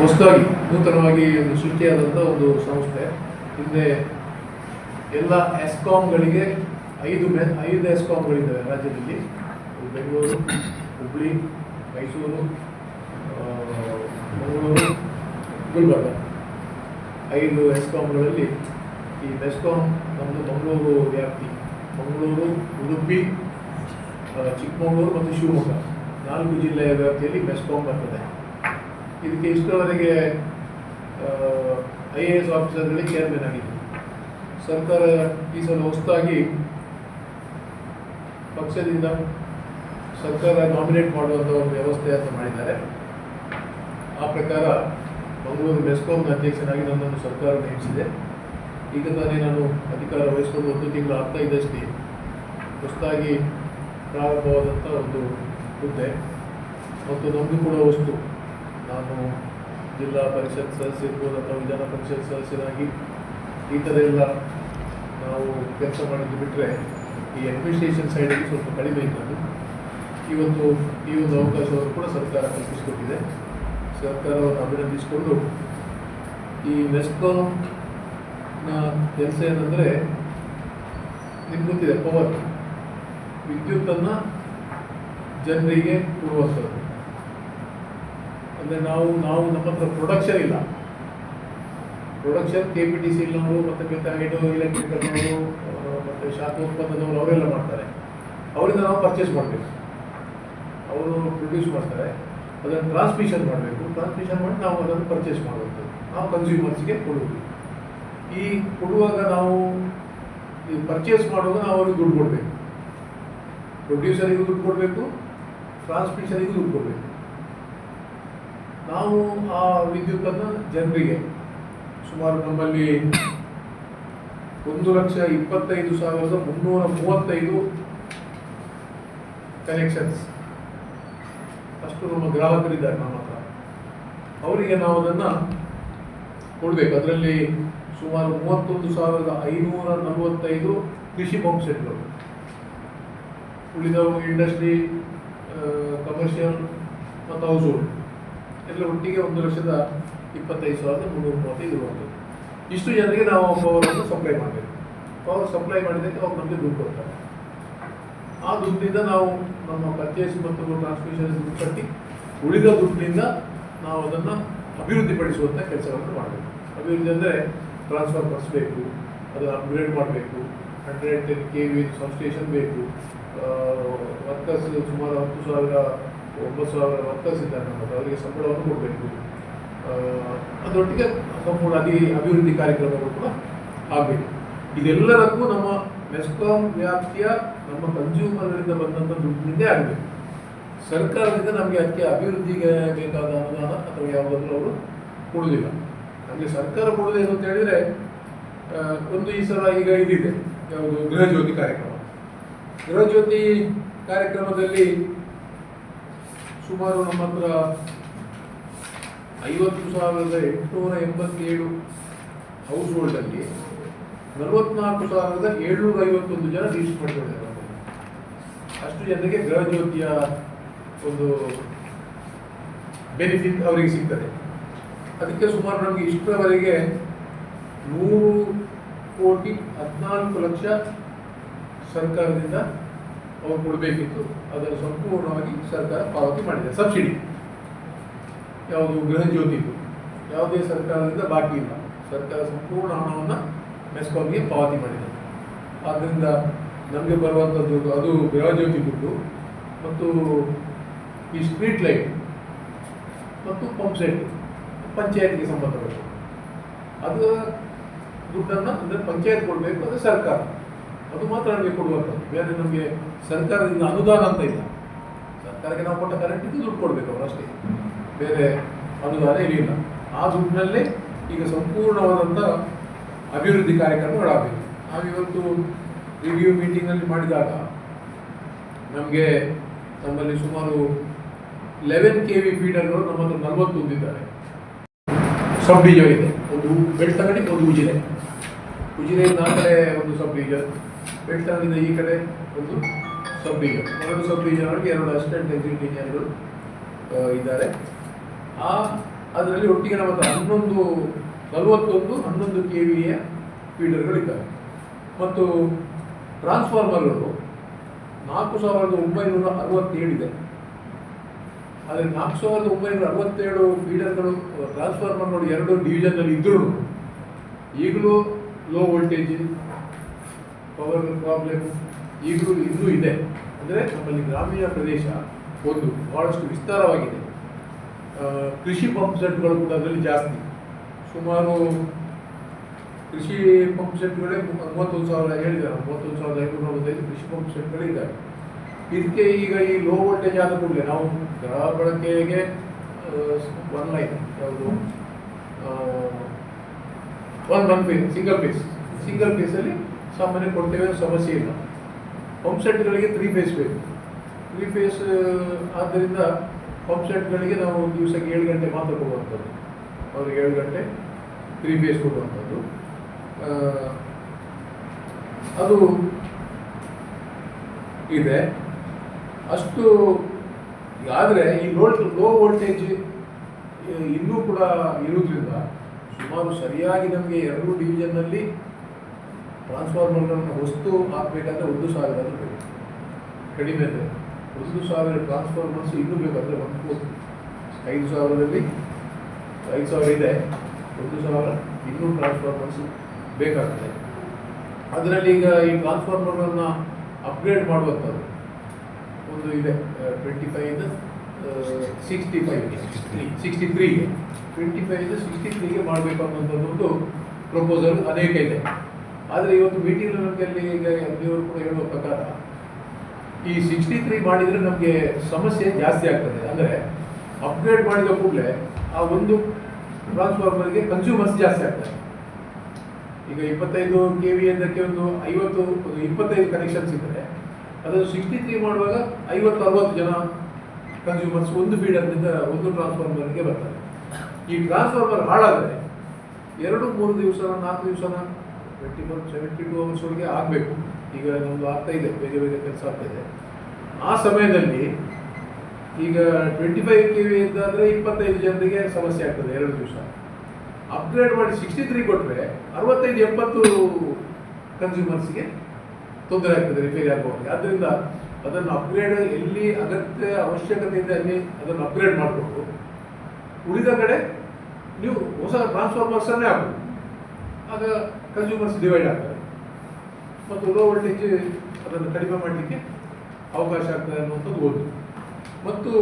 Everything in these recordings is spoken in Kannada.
ಹೊಸದಾಗಿ, ನೂತನವಾಗಿ ಒಂದು ಸೃಷ್ಟಿಯಾದಂಥ ಒಂದು ಸಂಸ್ಥೆ. ಹಿಂದೆ ಎಲ್ಲ ಎಸ್ಕಾಮ್ಗಳಿಗೆ ಐದು ಮೆ, ಐದು ಎಸ್ಕಾಮ್ಗಳಿದ್ದಾವೆ ರಾಜ್ಯದಲ್ಲಿ. ಬೆಂಗಳೂರು ಹುಬ್ಬಳ್ಳಿ ಮೈಸೂರು ಮಂಗಳೂರು, ಗುಲ್ಬರ್ಗ. ಐದು ಎಸ್ಕಾಮ್ಗಳಲ್ಲಿ ಈ ಮೆಸ್ಕಾಮ್ ನಮ್ಮದು ಮಂಗಳೂರು ವ್ಯಾಪ್ತಿ. ಮಂಗಳೂರು, ಉಡುಪಿ ಚಿಕ್ಕಮಗಳೂರು ಮತ್ತು ಶಿವಮೊಗ್ಗ. ನಾಲ್ಕು ಜಿಲ್ಲೆಯ ವ್ಯಾಪ್ತಿಯಲ್ಲಿ ಬೆಸ್ಕಾಮ್ ಬರ್ತದೆ. ಇದಕ್ಕೆ ಇಷ್ಟರವರೆಗೆ ಐ ಎ ಎಸ್ ಆಫೀಸರ್ಗಳಿಗೆ ಚೇರ್ಮನ್ ಆಗಿದೆ ಸರ್ಕಾರ ಈ ಸಲ ಹೊಸದಾಗಿ ಪಕ್ಷದಿಂದ ಸರ್ಕಾರ ನಾಮಿನೇಟ್ ಮಾಡುವಂಥ ಒಂದು ವ್ಯವಸ್ಥೆಯನ್ನು ಮಾಡಿದ್ದಾರೆ. ಆ ಪ್ರಕಾರ ಮಂಗಳೂರು ಮೆಸ್ಕಾಂನ ಅಧ್ಯಕ್ಷನಾಗಿ ನನ್ನನ್ನು ಸರ್ಕಾರ ನೇಮಿಸಿದೆ. ಈಗ ತಾನೇ ನಾನು ಅಧಿಕಾರ ವಹಿಸಿಕೊಂಡು ಒಂದು ತಿಂಗಳು ಆಗ್ತಾ ಇದ್ದಷ್ಟೇ. ಹೊಸದಾಗಿ ಪ್ರಾರಂಭವಾದಂಥ ಒಂದು ಹುದ್ದೆ. ಮತ್ತು ನಮ್ಮದು ಕೂಡ ವಸ್ತು. ನಾನು ಜಿಲ್ಲಾ ಪರಿಷತ್ ಸದಸ್ಯ ಇರ್ಬೋದು ಅಥವಾ ವಿಧಾನ ಪರಿಷತ್ ಸದಸ್ಯರಾಗಿ ಈ ಥರ ಎಲ್ಲ ನಾವು ಕೆಲಸ ಮಾಡಿದ್ದು ಬಿಟ್ಟರೆ ಈ ಅಡ್ಮಿನಿಸ್ಟ್ರೇಷನ್ ಸೈಡಲ್ಲಿ ಸ್ವಲ್ಪ ಕಡಿಮೆ ಇದ್ದದ್ದು ಇವತ್ತು ಈ ಒಂದು ಅವಕಾಶವನ್ನು ಕೂಡ ಸರ್ಕಾರ ಕಲ್ಪಿಸಿಕೊಟ್ಟಿದೆ. ಸರ್ಕಾರವನ್ನು ಅಭಿನಂದಿಸಿಕೊಂಡು ಈ ಮೆಸ್ಕಾಂನ ಕೆಲಸ ಏನಂದರೆ ನಿಮ್ಗೆ ಗೊತ್ತಿದೆ ಪವರ್ ವಿದ್ಯುತ್ತನ್ನು ಜನರಿಗೆ ಕೊಡುವಂಥದ್ದು. ಅಂದರೆ ನಾವು ನಾವು ನಮ್ಮ ಹತ್ರ ಪ್ರೊಡಕ್ಷನ್ ಇಲ್ಲ. Production K P T C ಇಲ್ಲವರು ಮತ್ತು ಬೇಕಾ ಹೈಡ್ರೋ ಎಲೆಕ್ಟ್ರಿಕಲ್ನವರು ಮತ್ತು ಶಾಖ ಅವರೆಲ್ಲ ಮಾಡ್ತಾರೆ. ಅವರಿಂದ ನಾವು ಪರ್ಚೇಸ್ ಮಾಡಬೇಕು. ಅವರು ಪ್ರೊಡ್ಯೂಸ್ ಮಾಡ್ತಾರೆ. ಅದನ್ನು ಟ್ರಾನ್ಸ್ಮಿಷನ್ ಮಾಡಬೇಕು. ಟ್ರಾನ್ಸ್ಮಿಷನ್ ಮಾಡಿ ನಾವು ಅದನ್ನು ಪರ್ಚೇಸ್ ಮಾಡುವಂಥದ್ದು. ನಾವು ಕನ್ಸ್ಯೂಮರ್ಸ್ಗೆ ಕೊಡುವುದು. ಈ ಕೊಡುವಾಗ ನಾವು ಈ ಪರ್ಚೇಸ್ ಮಾಡುವಾಗ ನಾವು ಅವ್ರಿಗೆ ದುಡ್ಡು ಕೊಡಬೇಕು. ಪ್ರೊಡ್ಯೂಸರಿಗೂ ದುಡ್ಡು ಕೊಡಬೇಕು. ಟ್ರಾನ್ಸ್ಮಿಷನಿಗೂ ದುಡ್ಡು ಕೊಡಬೇಕು. ನಾವು ಆ ವಿದ್ಯುತ್ತನ್ನು ಜನರಿಗೆ ಸುಮಾರು ನಮ್ಮಲ್ಲಿ ಒಂದು ಲಕ್ಷ ಇಪ್ಪತ್ತೈದು ಸಾವಿರದ ಮುನ್ನೂರ ಮೂವತ್ತೈದು ಕನೆಕ್ಷನ್ಸ್ ಅಷ್ಟು ನಮ್ಮ ಗ್ರಾಹಕರಿದ್ದಾರೆ ನಮ್ಮ ಹತ್ರ. ಅವರಿಗೆ ನಾವು ಅದನ್ನು ಕೊಡಬೇಕು. ಅದರಲ್ಲಿ ಸುಮಾರು ಮೂವತ್ತೊಂದು ಸಾವಿರದ ಐನೂರ ನಲವತ್ತೈದು ಕೃಷಿ ಪಂಪ್ ಸೆಟ್ಗಳು ಉಳಿದವು ಇಂಡಸ್ಟ್ರಿ ಕಮರ್ಷಿಯಲ್ ಮತ್ತು ಹೌಸ್ ಹೋಲ್ಡ್ ಎಲ್ಲ ಒಟ್ಟಿಗೆ ಒಂದು ಲಕ್ಷದ ಇಪ್ಪತ್ತೈದು ಸಾವಿರದ ಮುನ್ನೂರ ಮೂವತ್ತೈದು ಇಷ್ಟು ಜನರಿಗೆ ನಾವು ಪವರನ್ನು ಸಪ್ಲೈ ಮಾಡಬೇಕು. ಪವರ್ ಸಪ್ಲೈ ಮಾಡಿದಕ್ಕೆ ಅವ್ರು ನಮಗೆ ದುಡ್ಡು ಕೊಡ್ತಾರೆ. ಆ ದುಡ್ಡಿಂದ ನಾವು ನಮ್ಮ ಪರ್ಚೇಸ್ ಮತ್ತು ಟ್ರಾನ್ಸ್ಮಿಷನ್ ದುಡ್ಡು ಕಟ್ಟಿ ಉಳಿದ ದುಡ್ಡಿನಿಂದ ನಾವು ಅದನ್ನು ಅಭಿವೃದ್ಧಿಪಡಿಸುವಂಥ ಕೆಲಸವನ್ನು ಮಾಡಬೇಕು. ಅಭಿವೃದ್ಧಿ ಅಂದರೆ ಟ್ರಾನ್ಸ್ಫರ್ ಬೇಕು ಅದನ್ನು ಅಪ್ಗ್ರೇಡ್ ಮಾಡಬೇಕು hundred ten K V substation ಬೇಕು ವರ್ಕರ್ಸ್ ಸುಮಾರು ಹತ್ತು ಸಾವಿರ ಒಂಬತ್ತು ಸಾವಿರ ವರ್ಕರ್ಸ್ ಇದ್ದಾರೆ ನಮ್ಮ ಅವರಿಗೆ ಸಂಬಳವನ್ನು ಕೊಡಬೇಕು. ಅದರೊಟ್ಟಿಗೆ ಸಂಪೂರ್ಣ ಅದಿ ಅಭಿವೃದ್ಧಿ ಕಾರ್ಯಕ್ರಮಗಳು ಕೂಡ ಆಗಬೇಕು. ಇದೆಲ್ಲದಕ್ಕೂ ನಮ್ಮ ಮೆಸ್ಕಾಂ ವ್ಯಾಪ್ತಿಯ ನಮ್ಮ ಕನ್ಸ್ಯೂಮರ್ಗಳಿಂದ ಬಂದಂಥ ದುಡ್ಡಿನಿಂದೇ ಆಗಬೇಕು. ಸರ್ಕಾರದಿಂದ ನಮಗೆ ಅದಕ್ಕೆ ಅಭಿವೃದ್ಧಿಗೆ ಬೇಕಾದ ಅನುದಾನ ಅಥವಾ ಯಾವುದಾದ್ರೂ ಅವರು ಕೊಡಲಿಲ್ಲ ನಮಗೆ ಸರ್ಕಾರ ಕೊಡುವುದೇನು ಅಂತ ಹೇಳಿದರೆ ಒಂದು ಈ ಸಲ ಈಗ ಇದಿದೆ. ಯಾವುದು ಗೃಹಜ್ಯೋತಿ ಕಾರ್ಯಕ್ರಮ. ಗೃಹಜ್ಯೋತಿ ಕಾರ್ಯಕ್ರಮದಲ್ಲಿ ಸುಮಾರು ನಮ್ಮ ಹತ್ರ ಐವತ್ತು ಸಾವಿರದ ಎಂಟುನೂರ ಎಂಬತ್ತೇಳು ಹೌಸ್ ಹೋಲ್ಡಲ್ಲಿ ನಲವತ್ನಾಲ್ಕು ಸಾವಿರದ ಏಳ್ನೂರ ಐವತ್ತೊಂದು ಜನ ರಿಜಿಸ್ಟರ್ ಮಾಡ್ಕೊಂಡಿದ್ದಾರೆ ಅಷ್ಟು ಜನರಿಗೆ ಗೃಹ ಜ್ಯೋತಿಯ ಒಂದು ಬೆನಿಫಿಟ್ ಅವರಿಗೆ ಸಿಗ್ತದೆ. ಅದಕ್ಕೆ ಸುಮಾರು ನಮಗೆ ಇಷ್ಟರವರೆಗೆ ನೂರು ಕೋಟಿ ಹದಿನಾಲ್ಕು ಲಕ್ಷ ಸರ್ಕಾರದಿಂದ ಅವ್ರು ಕೊಡಬೇಕಿತ್ತು. ಅದನ್ನು ಸಂಪೂರ್ಣವಾಗಿ ಸರ್ಕಾರ ಪಾವತಿ ಮಾಡಿದೆ. ಸಬ್ಸಿಡಿ. ಯಾವುದು ಗೃಹ ಜ್ಯೋತಿದು ಯಾವುದೇ ಸರ್ಕಾರದಿಂದ ಬಾಕಿ ಇಲ್ಲ. ಸರ್ಕಾರ ಸಂಪೂರ್ಣ ಹಣವನ್ನು ಮೆಸ್ಕಾಂಗೆ ಪಾವತಿ ಮಾಡಿದೆ. ಆದ್ದರಿಂದ ನಮಗೆ ಬರುವಂಥದ್ದು ಅದು ಗೃಹ ಜ್ಯೋತಿ ದುಡ್ಡು ಮತ್ತು ಈ ಸ್ಟ್ರೀಟ್ ಲೈಟ್ ಮತ್ತು ಪಂಪ್ ಸೆಟ್ ಪಂಚಾಯತ್ಗೆ ಸಂಬಂಧಪಟ್ಟು ಅದು ದುಡ್ಡನ್ನು ಅಂದರೆ ಪಂಚಾಯತ್ ಕೊಡಬೇಕು ಅದು ಸರ್ಕಾರ. ಅದು ಮಾತ್ರ ನಮಗೆ ಕೊಡುವಂಥದ್ದು ಬೇರೆ ನಮಗೆ ಸರ್ಕಾರದಿಂದ ಅನುದಾನ ಅಂತ ಇಲ್ಲ. ಸರ್ಕಾರಕ್ಕೆ ನಾವು ಕೊಟ್ಟ ಕರೆಂಟಿಗೆ ದುಡ್ಡು ಕೊಡಬೇಕು ಅವರು ಅಷ್ಟೇ. ಬೇರೆ ಅನುದಾನ ಇರಲಿಲ್ಲ ಆ ದುಡ್ಡಿನಲ್ಲೇ ಈಗ ಸಂಪೂರ್ಣವಾದಂಥ ಅಭಿವೃದ್ಧಿ ಕಾರ್ಯಕ್ರಮಗಳಾಗಬೇಕು ನಾವಿವತ್ತು ರಿವ್ಯೂ ಮೀಟಿಂಗಲ್ಲಿ ಮಾಡಿದಾಗ ನಮಗೆ ನಮ್ಮಲ್ಲಿ ಸುಮಾರು ಲೆವೆನ್ ಕೆ ವಿ ಫೀಡರ್ಗಳು ನಮ್ಮ ಹತ್ರ ನಲ್ವತ್ತು ಇದ್ದಾರೆ ಸಬ್ ಡಿವಿಜನ್. ಇದೆ ಒಂದು ಬೆಳ್ತಂಗಡಿ, ಒಂದು ಉಜಿರೆ. ಉಜಿರೆಯಿಂದ ಆದರೆ ಒಂದು ಸಬ್ ಡಿವಿಜನ್. ಬೆಳ್ತಂಗಡಿಯಿಂದ ಈ ಕಡೆ ಒಂದು ಸಬ್ ಡಿವಿಜನ್ ಎರಡು ಸಬ್ ಎರಡು ಅಸಿಸ್ಟೆಂಟ್ ಎಕ್ಸಿಕ್ಯೂಟಿವ್ ಇಂಜಿನಿಯರ್ಗಳು ಇದ್ದಾರೆ. ಆ, ಅದರಲ್ಲಿ ಒಟ್ಟಿಗೆ ನಮ್ಮ ಹತ್ರ ಹನ್ನೊಂದು, ನಲವತ್ತೊಂದು, ಹನ್ನೊಂದು ಕೆ ಫೀಡರ್ಗಳು ಫೀಡರ್ಗಳಿದ್ದಾವೆ ಮತ್ತು ಟ್ರಾನ್ಸ್ಫಾರ್ಮರ್ಗಳು ನಾಲ್ಕು ಸಾವಿರದ ಒಂಬೈನೂರ ಅರವತ್ತೇಳಿದೆ. ಆದರೆ ನಾಲ್ಕು ಸಾವಿರದ ಒಂಬೈನೂರ ಅರವತ್ತೇಳು ಫೀಡರ್ಗಳು ಟ್ರಾನ್ಸ್ಫಾರ್ಮರ್ಗಳು ಎರಡು ಡಿವಿಷನ್ನಲ್ಲಿ ಇದ್ದರೂ ಈಗಲೂ ಲೋ ವೋಲ್ಟೇಜ್ ಪವರ್ ಪ್ರಾಬ್ಲಮ್ ಈಗಲೂ ಇನ್ನೂ ಇದೆ. ಅಂದರೆ ನಮ್ಮಲ್ಲಿ ಗ್ರಾಮೀಣ ಪ್ರದೇಶ ಒಂದು ಬಹಳಷ್ಟು ವಿಸ್ತಾರವಾಗಿದೆ. ಕೃಷಿ ಪಂಪ್ ಸೆಟ್ಗಳು ಕೂಡ ಅದರಲ್ಲಿ ಜಾಸ್ತಿ. ಸುಮಾರು ಕೃಷಿ ಪಂಪ್ ಸೆಟ್ಗಳೇ ಮೂವತ್ತೊಂದು ಸಾವಿರ ಹೇಳಿದ್ದಾರೆ. ಮೂವತ್ತೊಂದು ಸಾವಿರದ ಐನೂರ ನಲವತ್ತೈದು ಕೃಷಿ ಪಂಪ್ ಸೆಟ್ಗಳಿದ್ದಾವೆ ಇದಕ್ಕೆ ಈಗ ಈ ಲೋ ವೋಲ್ಟೇಜ್ ಆದ ಕೂಡಲೇ ನಾವು ಗೃಹ ಬಳಕೆಗೆ ಒನ್ ಲೈನ್ ಯಾವುದು? One one piece single piece single ಫೇಸಲ್ಲಿ ಸಾಮಾನ್ಯ ಕೊಡ್ತೇವೆ ಸಮಸ್ಯೆ ಇಲ್ಲ. ಪಂಪ್ ಸೆಟ್ಗಳಿಗೆ ತ್ರೀ ಫೇಸ್ ಬೇಕು. ತ್ರೀ ಫೇಸ್ ಆದ್ದರಿಂದ ಪಂಪ್ ಸೆಟ್ಗಳಿಗೆ ನಾವು ದಿವಸಕ್ಕೆ ಏಳು ಗಂಟೆ ಮಾತ್ರ ಕೊಡುವಂಥದ್ದು. ಅವ್ರಿಗೆ ಏಳು ಗಂಟೆ ತ್ರೀ ಫೇಸ್ ಕೊಡುವಂಥದ್ದು. ಅದು ಇದೆ. ಅಷ್ಟು ಆದರೆ ಈ ಲೋ ಲೋ ವೋಲ್ಟೇಜ್ ಇನ್ನೂ ಕೂಡ ಇರುವುದರಿಂದ ಸುಮಾರು ಸರಿಯಾಗಿ ನಮಗೆ ಎರಡು ಡಿವಿಷನ್ನಲ್ಲಿ ಟ್ರಾನ್ಸ್ಫಾರ್ಮರ್ಗಳನ್ನು ವಸ್ತು ಹಾಕಬೇಕಂದ್ರೆ ಒಂದು ಸಾವಿರ ಬೇಕು. ಕಡಿಮೆ ಅಂದರೆ ಒಂದು ಸಾವಿರ ಟ್ರಾನ್ಸ್ಫಾರ್ಮರ್ಸ್ ಇನ್ನೂ ಬೇಕಾದರೆ ಒಂದು ಕೋಟಿ. ಐದು ಸಾವಿರದಲ್ಲಿ ಐದು ಸಾವಿರ ಇದೆ ಒಂದು ಸಾವಿರ ಇನ್ನೂ ಟ್ರಾನ್ಸ್ಫಾರ್ಮರ್ಸ್ ಬೇಕಾಗ್ತದೆ. ಅದರಲ್ಲಿ ಈಗ ಈ ಟ್ರಾನ್ಸ್ಫಾರ್ಮರ್ಗಳನ್ನು ಅಪ್ಗ್ರೇಡ್ ಮಾಡುವಂಥದ್ದು ಒಂದು ಇದೆ ಟ್ವೆಂಟಿ ಫೈವಿಂದ ಸಿಕ್ಸ್ಟಿ ಫೈವ್ ಸಿಕ್ಸ್ಟಿ ತ್ರೀಗೆ ಟ್ವೆಂಟಿ ಫೈವಿಂದ ಸಿಕ್ಸ್ಟಿ ತ್ರೀಗೆ ಮಾಡಬೇಕು ಅನ್ನೋಂಥದ್ದು ಒಂದು ಪ್ರಪೋಸಲ್ ಅನೇಕ ಇದೆ. ಆದರೆ ಇವತ್ತು ಮೀಟಿಂಗ್ ನಮಗೆ ಈಗ ನೀವು ಕೂಡ ಹೇಳುವ ಪ್ರಕಾರ, ಈ ಸಿಕ್ಸ್ಟಿ ತ್ರೀ ಮಾಡಿದರೆ ನಮಗೆ ಸಮಸ್ಯೆ ಜಾಸ್ತಿ ಆಗ್ತದೆ. ಅಂದರೆ ಅಪ್ಗ್ರೇಡ್ ಮಾಡಿದ ಕೂಡಲೇ ಆ ಒಂದು ಟ್ರಾನ್ಸ್ಫಾರ್ಮರ್ಗೆ ಕನ್ಸ್ಯೂಮರ್ಸ್ ಜಾಸ್ತಿ ಆಗ್ತದೆ. ಈಗ ಇಪ್ಪತ್ತೈದು ಕೆ ವಿ ಅದಕ್ಕೆ ಒಂದು ಐವತ್ತು, ಒಂದು ಇಪ್ಪತ್ತೈದು ಕನೆಕ್ಷನ್ಸ್ ಇದ್ದರೆ ಅದನ್ನು ಸಿಕ್ಸ್ಟಿ ತ್ರೀ ಮಾಡುವಾಗ ಐವತ್ತು, ಅರವತ್ತು ಜನ ಕನ್ಸ್ಯೂಮರ್ಸ್ ಒಂದು ಫೀಡರ್ನಿಂದ ಒಂದು ಟ್ರಾನ್ಸ್ಫಾರ್ಮರ್ಗೆ ಬರ್ತಾರೆ. ಈ ಟ್ರಾನ್ಸ್ಫಾರ್ಮರ್ ಹಾಳಾದರೆ ಎರಡು, ಮೂರು ದಿವಸ ನಾಲ್ಕು ದಿವಸನ twenty four seventy two hours ಒಳಗೆ ಆಗಬೇಕು. ಈಗ ನಮ್ಮದು ಆಗ್ತಾ ಇದೆ, ಬೇಗ ಬೇಗ ಕೆಲಸ ಆಗ್ತಾ ಇದೆ. ಆ ಸಮಯದಲ್ಲಿ ಈಗ ಟ್ವೆಂಟಿ ಫೈವ್ ಕೆ ವಿ ಇದ್ದಾದರೆ ಇಪ್ಪತ್ತೈದು ಜನರಿಗೆ ಸಮಸ್ಯೆ ಆಗ್ತದೆ, ಎರಡು ದಿವಸ ಅಪ್ಗ್ರೇಡ್ ಮಾಡಿ ಸಿಕ್ಸ್ಟಿ ತ್ರೀ ಕೊಟ್ಟರೆ ಅರವತ್ತೈದು ಎಪ್ಪತ್ತು ಕನ್ಸ್ಯೂಮರ್ಸ್ಗೆ ತೊಂದರೆ ಆಗ್ತದೆ ರಿಪೇರಿ ಆಗುವಾಗ ಆದ್ದರಿಂದ ಅದನ್ನು ಅಪ್ಗ್ರೇಡ್ ಎಲ್ಲಿ ಅಗತ್ಯ ಅವಶ್ಯಕತೆ ಇದೆ ಅಲ್ಲಿ ಅದನ್ನು ಅಪ್ಗ್ರೇಡ್ ಮಾಡಿಕೊಂಡು ಉಳಿದ ಕಡೆ ನೀವು ಹೊಸ ಟ್ರಾನ್ಸ್ಫಾರ್ಮರ್ಸನ್ನೇ ಆಗ್ಬೋದು. ಆಗ ಕನ್ಸ್ಯೂಮರ್ಸ್ ಡಿವೈಡ್ ಆಗ್ತದೆ. ಮತ್ತು ಲೋ ವೋಲ್ಟೇಜ್ ಅದನ್ನು ಕಡಿಮೆ ಮಾಡಲಿಕ್ಕೆ ಅವಕಾಶ ಆಗ್ತದೆ ಅನ್ನುವಂಥದ್ದು ಒಂದು ಮತ್ತು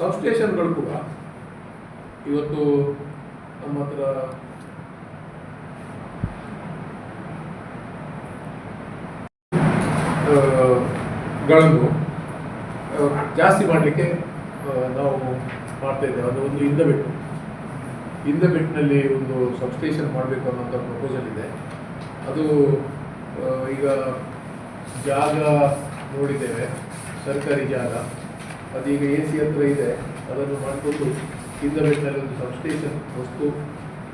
ಸಬ್ಸ್ಟೇಷನ್ಗಳು ಕೂಡ ಇವತ್ತು ನಮ್ಮ ಹತ್ರ ಗಳನ್ನು ಜಾಸ್ತಿ ಮಾಡಲಿಕ್ಕೆ ನಾವು ಮಾಡ್ತಾ ಇದ್ದೇವೆ. ಅದು ಒಂದು ಹಿಂದೆ ಬಿಟ್ಟು. ಹಿಂದೆ ಬೆಟ್ಟಿನಲ್ಲಿ ಒಂದು ಸಬ್ಸ್ಟೇಷನ್ ಮಾಡಬೇಕು ಅನ್ನೋಂಥ ಪ್ರಪೋಸಲ್ ಇದೆ. ಅದು ಈಗ ಜಾಗ ನೋಡಿದ್ದೇವೆ ಸರ್ಕಾರಿ ಜಾಗ. ಅದೀಗ ಎ ಸಿ ಹತ್ರ ಇದೆ ಅದನ್ನು ಮಾಡಿಕೊಂಡು ಹಿಂದೆ ಬೆಟ್ಟಿನಲ್ಲಿ ಒಂದು ಸಬ್ಸ್ಟೇಷನ್ ವಸ್ತು